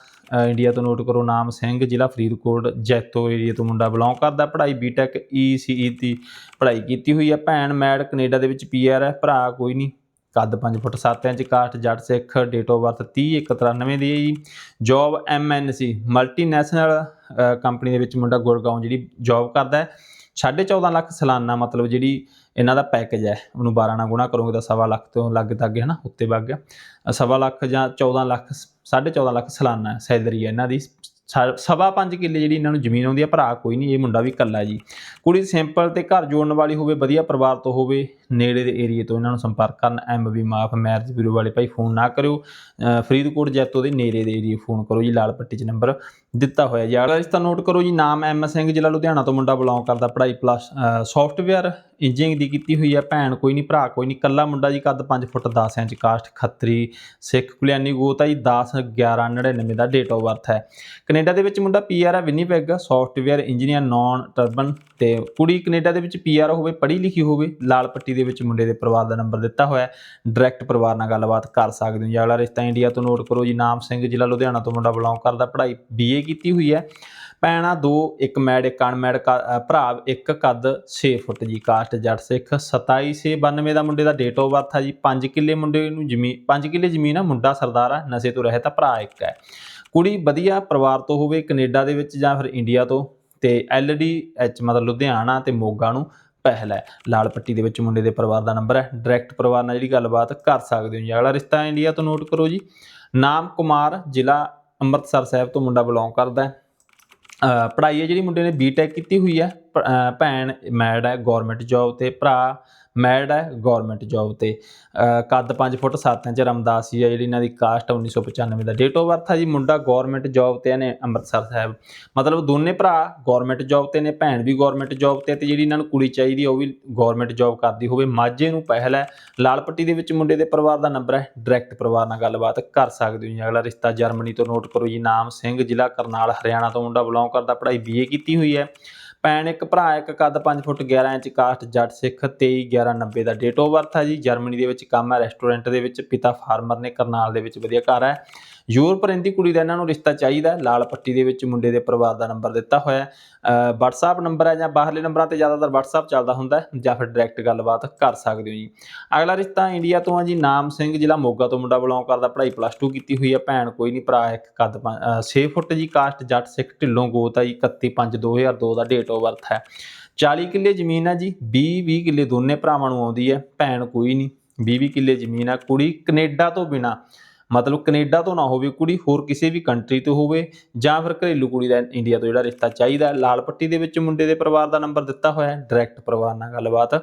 ਇੰਡੀਆ ਤੋਂ ਨੋਟ ਕਰੋ, ਨਾਮ ਸਿੰਘ, ਜ਼ਿਲ੍ਹਾ ਫਰੀਦਕੋਟ, ਜੈਤੋ ਏਰੀਆ ਤੋਂ ਮੁੰਡਾ ਬਿਲੋਂਗ ਕਰਦਾ। ਪੜ੍ਹਾਈ ਬੀਟੈਕ ਈਸੀਈ ਦੀ ਪੜ੍ਹਾਈ ਕੀਤੀ ਹੋਈ ਹੈ ਭੈਣ ਮੈਡ ਕੈਨੇਡਾ ਦੇ ਵਿੱਚ ਪੀਆਰ ਹੈ, ਭਰਾ ਕੋਈ ਨਹੀਂ। ਕੱਦ 5 ਫੁੱਟ 7 inch caste Jatt Sikh date of birth 3193 ਦੀ ਹੈ ਜੀ। ਜੌਬ ਐਮਐਨਸੀ ਮਲਟੀਨੈਸ਼ਨਲ ਕੰਪਨੀ ਦੇ ਵਿੱਚ ਮੁੰਡਾ ਗੁੜਗਾਉਂ ਜਿਹੜੀ ਜੌਬ ਕਰਦਾ ਹੈ। 14.5 ਲੱਖ ਸਾਲਾਨਾ ਮਤਲਬ ਜਿਹੜੀ ਇਹਨਾਂ ਦਾ ਪੈਕੇਜ ਹੈ। ਉਹਨੂੰ 12 ਨਾਲ ਗੁਣਾ ਕਰੋਗੇ ਤਾਂ ਸਵਾ ਲੱਖ ਤੋਂ ਲੱਗ ਤੱਕ ਹੈ ਨਾ, ਉੱਤੇ ਵਗ ਗਿਆ। ਸਵਾ ਲੱਖ ਜਾਂ 14 ਲੱਖ 14.5 ਲੱਖ ਸਾਲਾਨਾ ਸੈਲਰੀ ਹੈ ਇਹਨਾਂ ਦੀ। ਸਵਾ ਪੰਜ ਕਿੱਲੇ ਜਿਹੜੀ ਇਹਨਾਂ ਨੂੰ ਜ਼ਮੀਨ ਆਉਂਦੀ ਆ ਭਰਾ ਕੋਈ ਨਹੀਂ, ਇਹ ਮੁੰਡਾ ਵੀ ਇਕੱਲਾ ਜੀ। ਕੁੜੀ ਸਿੰਪਲ ਤੇ ਘਰ ਜੋੜਨ ਵਾਲੀ ਹੋਵੇ, ਵਧੀਆ ਪਰਿਵਾਰ ਤੋਂ ਹੋਵੇ, ਨੇੜੇ ਦੇ ਏਰੀਏ ਤੋਂ ਇਹਨਾਂ ਨੂੰ ਸੰਪਰਕ ਕਰਨ ਐਮ ਵੀ ਮਾਫ ਮੈਰਿਜ ਬਿਊਰੋ ਵਾਲੇ ਭਾਈ ਫੋਨ ਨਾ ਕਰਿਓ। ਫਰੀਦਕੋਟ, ਜੈਤੋ ਦੇ ਨੇੜੇ ਦੇ ਏਰੀਏ ਫੋਨ ਕਰੋ ਜੀ, ਲਾਲ ਪੱਟੀ 'ਚ ਨੰਬਰ ਦਿੱਤਾ ਹੋਇਆ ਜੀ। ਅਗਲਾ ਰਿਸ਼ਤਾ ਨੋਟ ਕਰੋ ਜੀ, ਨਾਮ ਐਮ ਸਿੰਘ ਜ਼ਿਲ੍ਹਾ ਲੁਧਿਆਣਾ ਤੋਂ ਮੁੰਡਾ ਬਿਲੋਂਗ ਕਰਦਾ, ਪੜ੍ਹਾਈ ਪਲੱਸ ਸੌਫਟਵੇਅਰ ਇੰਜੀਨੀਅਰਿੰਗ ਦੀ ਕੀਤੀ ਹੋਈ ਹੈ। ਭੈਣ ਕੋਈ ਨਹੀਂ, ਭਰਾ ਕੋਈ ਨਹੀਂ ਕੱਲਾ ਮੁੰਡਾ ਜੀ, ਕੱਦ 5 foot 10 inch, caste Khatri, Sikh Kuliani ਗੋਤ ਹੈ ਜੀ 10 11 99 ਦਾ ਡੇਟ ਆਫ ਬਰਥ ਹੈ। ਕੈਨੇਡਾ ਦੇ ਵਿੱਚ ਮੁੰਡਾ ਪੀਆਰ ਹੈ Winnipeg software engineer non turban ਤੇ ਕੁੜੀ ਕੈਨੇਡਾ ਦੇ ਵਿੱਚ ਪੀਆਰ ਹੋਵੇ, ਪੜ੍ਹੀ ਲਿਖੀ ਹੋਵੇ, ਲਾਲ ਪੱਟੀ ਦੇ ਵਿੱਚ ਮੁੰਡੇ ਦੇ ਪਰਿਵਾਰ ਦਾ ਨੰਬਰ ਦਿੱਤਾ ਹੋਇਆ ਡਾਇਰੈਕਟ ਪਰਿਵਾਰ ਨਾਲ ਗੱਲਬਾਤ ਕਰ ਸਕਦੇ ਹੋ ਜੀ। ਅਗਲਾ ਰਿਸ਼ਤਾ ਇੰਡੀਆ ਤੋਂ ਨੋਟ ਕਰੋ ਜੀ। ਨਾਮ ਸਿੰਘ, ਜ਼ਿਲ੍ਹਾ ਲੁਧਿਆਣਾ ਤੋਂ ਮੁੰਡਾ ਬਿਲੋਂਗ ਕਰਦਾ। ਪੜ੍ਹਾਈ ਬੀਏ ਕੀਤੀ ਹੋਈ ਹੈ। ਭੈਣਾਂ ਦੋ, ਇੱਕ ਮੈਡ, ਇੱਕ ਅਨਮੈਡ ਭਰਾ, ਇੱਕ ਕੱਦ 6 ਫੁੱਟ ਜੀ। ਕਾਸਟ ਜੱਟ ਸਿੱਖ 2792 ਦਾ ਮੁੰਡੇ ਦਾ ਡੇਟ ਆਫ ਬਰਥ ਆ ਜੀ। 5 ਕਿੱਲੇ ਮੁੰਡੇ ਨੂੰ ਜ਼ਮੀਨ 5 ਕਿੱਲੇ ਜ਼ਮੀਨ ਆ, ਮੁੰਡਾ ਸਰਦਾਰ ਆ, ਨਸ਼ੇ ਤੋਂ ਰਹਿਤ ਆ, ਭਰਾ ਇੱਕ ਹੈ। ਕੁੜੀ ਵਧੀਆ ਪਰਿਵਾਰ ਤੋਂ ਹੋਵੇ, ਕੈਨੇਡਾ ਦੇ ਵਿੱਚ ਜਾਂ ਫਿਰ ਇੰਡੀਆ ਤੋਂ ਤੇ ਐਲਡੀ ਐਚ ਮਤਲਬ ਲੁਧਿਆਣਾ ਤੇ ਮੋਗਾ ਨੂੰ ਪਹਿਲ ਹੈ। ਲਾਲ ਪੱਟੀ ਦੇ ਵਿੱਚ ਮੁੰਡੇ ਦੇ ਪਰਿਵਾਰ ਦਾ ਨੰਬਰ ਹੈ। ਡਾਇਰੈਕਟ ਪਰਿਵਾਰ ਨਾਲ ਜਿਹੜੀ ਗੱਲਬਾਤ ਕਰ ਸਕਦੇ ਹੋ ਜੀ। ਅਗਲਾ ਰਿਸ਼ਤਾ ਇੰਡੀਆ ਤੋਂ ਨੋਟ ਕਰੋ ਜੀ। ਨਾਮ ਕੁਮਾਰ, ਜ਼ਿਲ੍ਹਾ ਅੰਮ੍ਰਿਤਸਰ ਸਾਹਿਬ ਤੋਂ ਮੁੰਡਾ ਬਿਲੋਂਗ ਕਰਦਾ ਹੈ। ਪੜ੍ਹਾਈ ਹੈ ਜਿਹੜੀ ਮੁੰਡੇ ਨੇ ਬੀਟੈਕ ਕੀਤੀ ਹੋਈ ਹੈ। ਭੈਣ ਮੈਡ ਹੈ ਗਵਰਨਮੈਂਟ ਜੌਬ ਤੇ, ਭਰਾ ਮੈਡ ਹੈ ਗਵਰਨਮੈਂਟ ਜੌਬ ਤੇ। ਕੱਦ 5 ਫੁੱਟ 7 ਇੰਚ ਰਮਦਾਸੀ ਹੈ ਜਿਹੜੀ ਇਹਨਾਂ ਦੀ ਕਾਸਟ 1995 ਦਾ। ਡੇਟ ਆਫ ਬਰਥ ਹੈ ਜੀ ਮੁੰਡਾ ਗਵਰਨਮੈਂਟ ਜੌਬ ਤੇ ਨੇ ਅੰਮ੍ਰਿਤਸਰ ਸਾਹਿਬ। ਮਤਲਬ ਦੋਨੇ ਭਰਾ ਗਵਰਨਮੈਂਟ ਜੌਬ ਤੇ ਨੇ, ਭੈਣ ਵੀ ਗਵਰਨਮੈਂਟ ਜੌਬ ਤੇ ਤੇ ਜਿਹੜੀ ਇਹਨਾਂ ਨੂੰ ਕੁੜੀ ਚਾਹੀਦੀ ਹੈ ਉਹ ਵੀ ਗਵਰਨਮੈਂਟ ਜੌਬ ਕਰਦੀ ਹੋਵੇ। ਮਾਝੇ ਨੂੰ ਪਹਿਲ ਹੈ। ਲਾਲਪੱਟੀ ਦੇ ਵਿੱਚ ਮੁੰਡੇ ਦੇ ਪਰਿਵਾਰ ਦਾ ਨੰਬਰ ਹੈ। ਡਾਇਰੈਕਟ ਪਰਿਵਾਰ ਨਾਲ ਗੱਲਬਾਤ ਕਰ ਸਕਦੇ ਹੋ ਜੀ। ਅਗਲਾ ਰਿਸ਼ਤਾ ਜਰਮਨੀ ਤੋਂ ਨੋਟ ਕਰੋ ਜੀ। ਨਾਮ ਸਿੰਘ, ਜ਼ਿਲ੍ਹਾ ਕਰਨਾਲ, ਹਰਿਆਣਾ ਤੋਂ ਮੁੰਡਾ ਬਿਲੋਂਗ ਕਰਦਾ, ਪੜ੍ਹਾਈ ਬੀਏ ਕੀਤੀ ਹੋਈ ਹੈ। ਭੈਣ ਇੱਕ ਭਰਾ, ਇੱਕ ਕੱਦ 5 ਫੁੱਟ 11 ਇੰਚ ਕਾਸਟ ਜੱਟ, ਸਿੱਖ 23 11 90 ਦਾ ਡੇਟ ਆਫ ਬਰਥ ਹੈ ਜੀ। ਜਰਮਨੀ ਦੇ ਵਿੱਚ ਕੰਮ ਹੈ ਰੈਸਟੋਰੈਂਟ ਦੇ ਵਿੱਚ ਪਿਤਾ ਫਾਰਮਰ ਨੇ ਕਰਨਾਲ ਦੇ ਵਿੱਚ ਵਧੀਆ ਘਰ ਹੈ ਯੂਰਪ ਰਹਿੰਦੀ ਕੁੜੀ ਦਾ ਇਹਨਾਂ ਨੂੰ ਰਿਸ਼ਤਾ ਚਾਹੀਦਾ ਲਾਲ ਪੱਟੀ ਦੇ ਵਿੱਚ ਮੁੰਡੇ ਦੇ ਪਰਿਵਾਰ ਦਾ ਨੰਬਰ ਦਿੱਤਾ ਹੋਇਆ ਹੈ। WhatsApp ਨੰਬਰ ਹੈ ਜਾਂ ਬਾਹਰਲੇ ਨੰਬਰਾਂ ਤੇ ਜ਼ਿਆਦਾਤਰ WhatsApp ਚੱਲਦਾ ਹੁੰਦਾ ਜਾਂ ਫਿਰ ਡਾਇਰੈਕਟ ਗੱਲਬਾਤ ਕਰ ਸਕਦੇ ਹੋ ਜੀ। ਅਗਲਾ ਰਿਸ਼ਤਾ ਇੰਡੀਆ ਤੋਂ ਆ ਜੀ, ਨਾਮ ਸਿੰਘ, ਜ਼ਿਲ੍ਹਾ ਮੋਗਾ ਤੋਂ ਮੁੰਡਾ ਬਿਲੋਂਗ ਕਰਦਾ, ਪੜ੍ਹਾਈ ਪਲੱਸ 2 ਕੀਤੀ ਹੋਈ ਹੈ। ਭੈਣ ਕੋਈ ਨਹੀਂ, ਭਰਾ ਇੱਕ ਕੱਦ 6 ਫੁੱਟ ਜੀ, ਕਾਸਟ ਜੱਟ ਸਿੱਖ ਢਿੱਲੋਂ ਗੋਤ ਹੈ ਜੀ 31 5 2002 ਦਾ ਡੇਟ ਆਫ ਬਰਥ ਹੈ। 40 ਕਿੱਲੇ ਜ਼ਮੀਨ ਹੈ ਜੀ 20 20 ਕਿੱਲੇ ਦੋਨੇ ਭਰਾਵਾਂ ਨੂੰ ਆਉਂਦੀ ਹੈ, ਭੈਣ ਕੋਈ ਨਹੀਂ 20 20 ਕਿੱਲੇ ਜ਼ਮੀਨ ਹੈ। ਕੁੜੀ ਕੈਨੇਡਾ ਤੋਂ ਬਿਨਾ ਮਤਲਬ ਕੈਨੇਡਾ ਤੋਂ ਨਾ ਹੋਵੇ ਕੁੜੀ ਹੋਰ ਕਿਸੇ ਵੀ ਕੰਟਰੀ ਤੋਂ ਹੋਵੇ ਜਾਂ ਫਿਰ ਘਰੇਲੂ ਕੁੜੀ ਦਾ ਇੰਡੀਆ ਤੋਂ ਜਿਹੜਾ ਰਿਸ਼ਤਾ ਚਾਹੀਦਾ ਹੈ। ਲਾਲ ਪੱਟੀ ਦੇ ਵਿੱਚ ਮੁੰਡੇ ਦੇ ਪਰਿਵਾਰ ਦਾ ਨੰਬਰ ਦਿੱਤਾ ਹੋਇਆ ਹੈ ਡਾਇਰੈਕਟ ਪਰਿਵਾਰ ਨਾਲ ਗੱਲਬਾਤ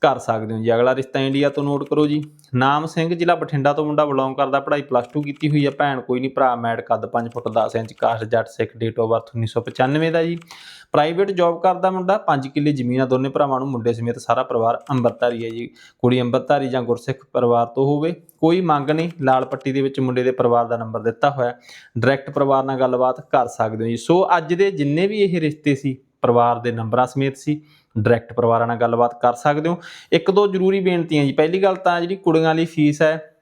ਕਰ ਸਕਦੇ ਹੋ ਜੀ। ਅਗਲਾ ਰਿਸ਼ਤਾ ਇੰਡੀਆ ਤੋਂ ਨੋਟ ਕਰੋ ਜੀ। ਨਾਮ ਸਿੰਘ ਜ਼ਿਲ੍ਹਾ ਬਠਿੰਡਾ ਤੋਂ ਮੁੰਡਾ ਬਿਲੋਂਗ ਕਰਦਾ। ਪੜ੍ਹਾਈ ਪਲੱਸ 2 ਕੀਤੀ ਹੋਈ ਹੈ। ਭੈਣ ਕੋਈ ਨਹੀਂ, ਭਰਾ ਮੈਡ ਕੱਦ 5 foot 10 inch caste Jatt Sikh date of birth 1995 ਦਾ ਜੀ। ਪ੍ਰਾਈਵੇਟ ਜੌਬ ਕਰਦਾ ਮੁੰਡਾ। 5 ਕਿੱਲੇ ਜ਼ਮੀਨ ਆ। ਦੋਨੇ ਭਰਾਵਾਂ ਨੂੰ ਮੁੰਡੇ ਸਮੇਤ ਸਾਰਾ ਪਰਿਵਾਰ ਅੰਮ੍ਰਿਤਧਾਰੀ ਹੈ ਜੀ। ਕੁੜੀ ਅੰਮ੍ਰਿਤਧਾਰੀ ਜਾਂ ਗੁਰਸਿੱਖ ਪਰਿਵਾਰ ਤੋਂ ਹੋਵੇ, ਕੋਈ ਮੰਗ ਨਹੀਂ। ਲਾਲ ਪੱਟੀ ਦੇ ਵਿੱਚ ਮੁੰਡੇ ਦੇ ਪਰਿਵਾਰ ਦਾ ਨੰਬਰ ਦਿੱਤਾ ਹੋਇਆ। ਡਾਇਰੈਕਟ ਪਰਿਵਾਰ ਨਾਲ ਗੱਲਬਾਤ ਕਰ ਸਕਦੇ ਹੋ ਜੀ। ਸੋ ਅੱਜ ਦੇ ਜਿੰਨੇ ਵੀ ਇਹ ਰਿਸ਼ਤੇ ਸੀ, ਪਰਿਵਾਰ ਦੇ ਨੰਬਰਾਂ ਸਮੇਤ ਸੀ। ਡਾਇਰੈਕਟ ਪਰਿਵਾਰਾਂ ਨਾਲ ਗੱਲਬਾਤ ਕਰ ਸਕਦੇ ਹੋ। ਇੱਕ ਦੋ ਜ਼ਰੂਰੀ ਬੇਨਤੀਆਂ ਜੀ। ਪਹਿਲੀ ਗੱਲ ਤਾਂ ਜਿਹੜੀ ਕੁੜੀਆਂ ਲਈ ਫੀਸ ਹੈ,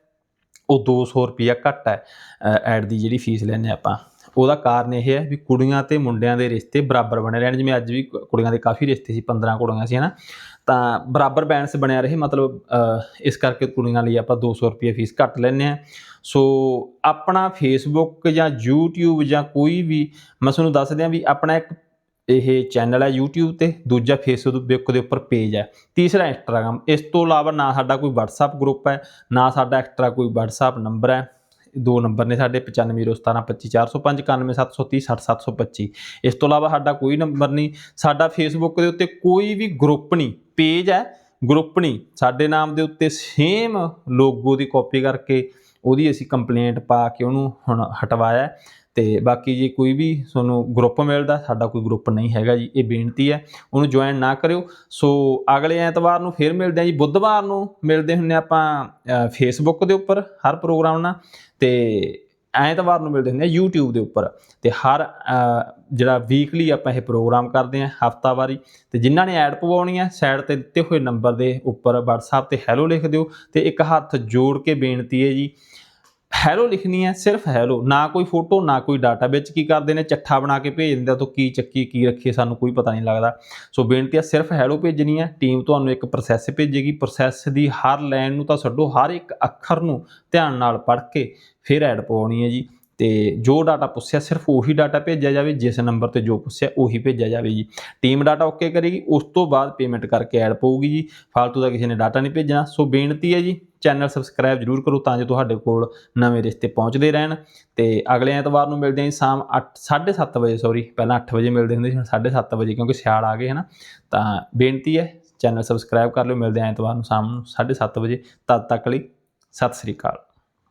ਉਹ 200 ਰੁਪਿਆ ਘੱਟ ਹੈ ਐਡ ਦੀ ਜਿਹੜੀ ਫੀਸ ਲੈਂਦੇ ਆਪਾਂ। ਉਹਦਾ ਕਾਰਨ ਇਹ ਹੈ ਵੀ ਕੁੜੀਆਂ ਤੇ ਮੁੰਡਿਆਂ ਦੇ ਰਿਸ਼ਤੇ ਬਰਾਬਰ ਬਣੇ ਰਹਿਣ। ਜਿਵੇਂ ਅੱਜ ਵੀ ਕੁ- ਕੁੜੀਆਂ ਦੇ ਕਾਫੀ ਰਿਸ਼ਤੇ ਸੀ 15 ਕੁੜੀਆਂ ਸੀ, ਹਨਾ। ਤਾਂ ਬਰਾਬਰ ਬੈਲੈਂਸ ਬਣਿਆ ਰਹੇ, ਮਤਲਬ ਇਸ ਕਰਕੇ ਕੁੜੀਆਂ ਲਈ ਆਪਾਂ 200 ਰੁਪਏ ਫੀਸ ਘੱਟ ਲੈਂਦੇ ਆ ਸੋ ਆਪਣਾ ਫੇਸਬੁੱਕ ਜਾਂ YouTube ਜਾਂ ਕੋਈ ਵੀ, ਮੈਂ ਤੁਹਾਨੂੰ ਦੱਸ ਦਿਆਂ ਵੀ ਆਪਣਾ ਇੱਕ ਇਹ ਚੈਨਲ ਹੈ YouTube ਤੇ, ਦੂਜਾ ਫੇਸਬੁੱਕ ਦੇ ਉੱਪਰ ਪੇਜ ਹੈ। ਤੀਸਰਾ ਇੰਸਟਾਗ੍ਰam ਇਸ ਤੋਂ ਇਲਾਵਾ ਨਾ ਸਾਡਾ ਕੋਈ WhatsApp ਗਰੁੱਪ ਹੈ, ਨਾ ਸਾਡਾ ਐਕਸਟਰਾ ਕੋਈ WhatsApp ਨੰਬਰ ਹੈ। ਦੋ ਨੰਬਰ ਨੇ ਸਾਡੇ 9501725405 91730 60725 ਇਸ ਤੋਂ ਇਲਾਵਾ ਸਾਡਾ ਕੋਈ ਨੰਬਰ ਨਹੀਂ, ਸਾਡਾ ਫੇਸਬੁੱਕ ਦੇ ਉੱਤੇ ਕੋਈ ਵੀ ਗਰੁੱਪ ਨਹੀਂ ਪੇਜ ਹੈ ਗਰੁੱਪ ਨਹੀਂ। ਸਾਡੇ ਨਾਮ ਦੇ ਉੱਤੇ ਸੇਮ ਲੋਗੋ ਦੀ ਕਾਪੀ ਕਰਕੇ ਉਹਦੀ ਅਸੀਂ ਕੰਪਲੇਂਟ ਪਾ ਕੇ ਉਹਨੂੰ ਹੁਣ ਹਟਵਾਇਆ ਤੇ ਬਾਕੀ ਜੇ ਕੋਈ ਵੀ ਤੁਹਾਨੂੰ ਗਰੁੱਪ ਮਿਲਦਾ, ਸਾਡਾ ਕੋਈ ਗਰੁੱਪ ਨਹੀਂ ਹੈਗਾ ਜੀ, ਇਹ ਬੇਨਤੀ ਹੈ, ਉਹਨੂੰ ਜੁਆਇਨ ਨਾ ਕਰਿਓ। ਸੋ ਅਗਲੇ ਐਤਵਾਰ ਨੂੰ ਫੇਰ ਮਿਲਦੇ ਹਾਂ ਜੀ, ਬੁੱਧਵਾਰ ਨੂੰ ਮਿਲਦੇ ਹੁੰਨੇ ਆਪਾਂ ਫੇਸਬੁੱਕ ਦੇ ਉੱਪਰ, ਹਰ ਪ੍ਰੋਗਰਾਮ ਨਾਲ। ਤੇ ਐਤਵਾਰ ਨੂੰ ਮਿਲਦੇ ਹੁੰਦੇ ਆ YouTube ਦੇ ਉੱਪਰ। ਤੇ ਹਰ ਜਿਹੜਾ ਵੀਕਲੀ ਆਪਾਂ ਇਹ ਪ੍ਰੋਗਰਾਮ ਕਰਦੇ ਆ ਹਫਤਾਵਾਰੀ ਤੇ ਜਿਨ੍ਹਾਂ ਨੇ ਐਡ ਪਵਾਉਣੀ ਹੈ ਸਾਈਡ ਤੇ ਦਿੱਤੇ ਹੋਏ ਨੰਬਰ ਦੇ ਉੱਪਰ WhatsApp ਤੇ ਹੈਲੋ ਲਿਖ ਦਿਓ। ਤੇ ਇੱਕ ਹੱਥ ਜੋੜ ਕੇ ਬੇਨਤੀ ਹੈ ਜੀ ਹੈਲੋ ਲਿਖਣੀ ਹੈ, ਸਿਰਫ ਹੈਲੋ, ਨਾ ਕੋਈ ਫੋਟੋ, ਨਾ ਕੋਈ ਡਾਟਾ। ਵਿੱਚ ਕੀ ਕਰਦੇ ਨੇ? ਚੱਠਾ ਬਣਾ ਕੇ ਭੇਜ ਦਿੰਦੇ ਆ ਤੋਂ ਕੀ ਚੱਕੀ, ਕੀ ਰੱਖੀਏ ਸਾਨੂੰ ਕੋਈ ਪਤਾ ਨਹੀਂ ਲੱਗਦਾ। ਸੋ ਬੇਨਤੀ ਹੈ, ਸਿਰਫ ਹੈਲੋ ਭੇਜਣੀ ਹੈ। ਟੀਮ ਤੁਹਾਨੂੰ ਇੱਕ ਪ੍ਰੋਸੈਸ ਭੇਜੇਗੀ। ਪ੍ਰੋਸੈਸ ਦੀ ਹਰ ਲਾਈਨ ਨੂੰ ਤਾਂ ਛੱਡੋ, ਹਰ ਇੱਕ ਅੱਖਰ ਨੂੰ ਧਿਆਨ ਨਾਲ ਪੜ੍ਹ ਕੇ ਫਿਰ ਐਡ ਪਾਉਣੀ ਹੈ ਜੀ। ਤੇ ਜੋ ਡਾਟਾ ਪੁੱਛਿਆ ਸਿਰਫ ਉਹੀ ਡਾਟਾ ਭੇਜਿਆ ਜਾਵੇ, ਜਿਸ ਨੰਬਰ ਤੇ ਜੋ ਪੁੱਛਿਆ ਉਹੀ ਭੇਜਿਆ ਜਾਵੇ ਜੀ। ਟੀਮ ਡਾਟਾ ਓਕੇ ਕਰੇਗੀ, ਉਸ ਤੋਂ ਬਾਅਦ ਪੇਮੈਂਟ ਕਰਕੇ ਐਡ ਪਊਗੀ ਜੀ। ਫालतू ਦਾ ਕਿਸੇ ਨੇ ਡਾਟਾ ਨਹੀਂ ਭੇਜਣਾ। ਸੋ ਬੇਨਤੀ ਹੈ ਜੀ ਚੈਨਲ ਸਬਸਕ੍ਰਾਈਬ ਜਰੂਰ ਕਰੋ ਤਾਂ ਜੋ ਤੁਹਾਡੇ ਕੋਲ ਨਵੇਂ ਰਿਸ਼ਤੇ ਪਹੁੰਚਦੇ ਰਹਿਣ। ਤੇ ਅਗਲੇ ਐਤਵਾਰ ਨੂੰ ਮਿਲਦੇ ਹਾਂ ਜੀ ਸ਼ਾਮ 8 7:30 ਵਜੇ ਸੌਰੀ ਪਹਿਲਾਂ 8 ਵਜੇ ਮਿਲਦੇ ਹੁੰਦੇ ਸੀ, ਹੁਣ 7:30 ਵਜੇ, ਕਿਉਂਕਿ ਸਿਆਲ ਆ ਗਏ, ਹਨਾ। ਤਾਂ ਬੇਨਤੀ ਹੈ ਚੈਨਲ ਸਬਸਕ੍ਰਾਈਬ ਕਰ ਲਿਓ। ਮਿਲਦੇ ਹਾਂ ਐਤਵਾਰ ਨੂੰ ਸ਼ਾਮ ਨੂੰ 7:30 ਵਜੇ। ਤਦ ਤੱਕ ਲਈ ਸਤਿ ਸ੍ਰੀ ਅਕਾਲ।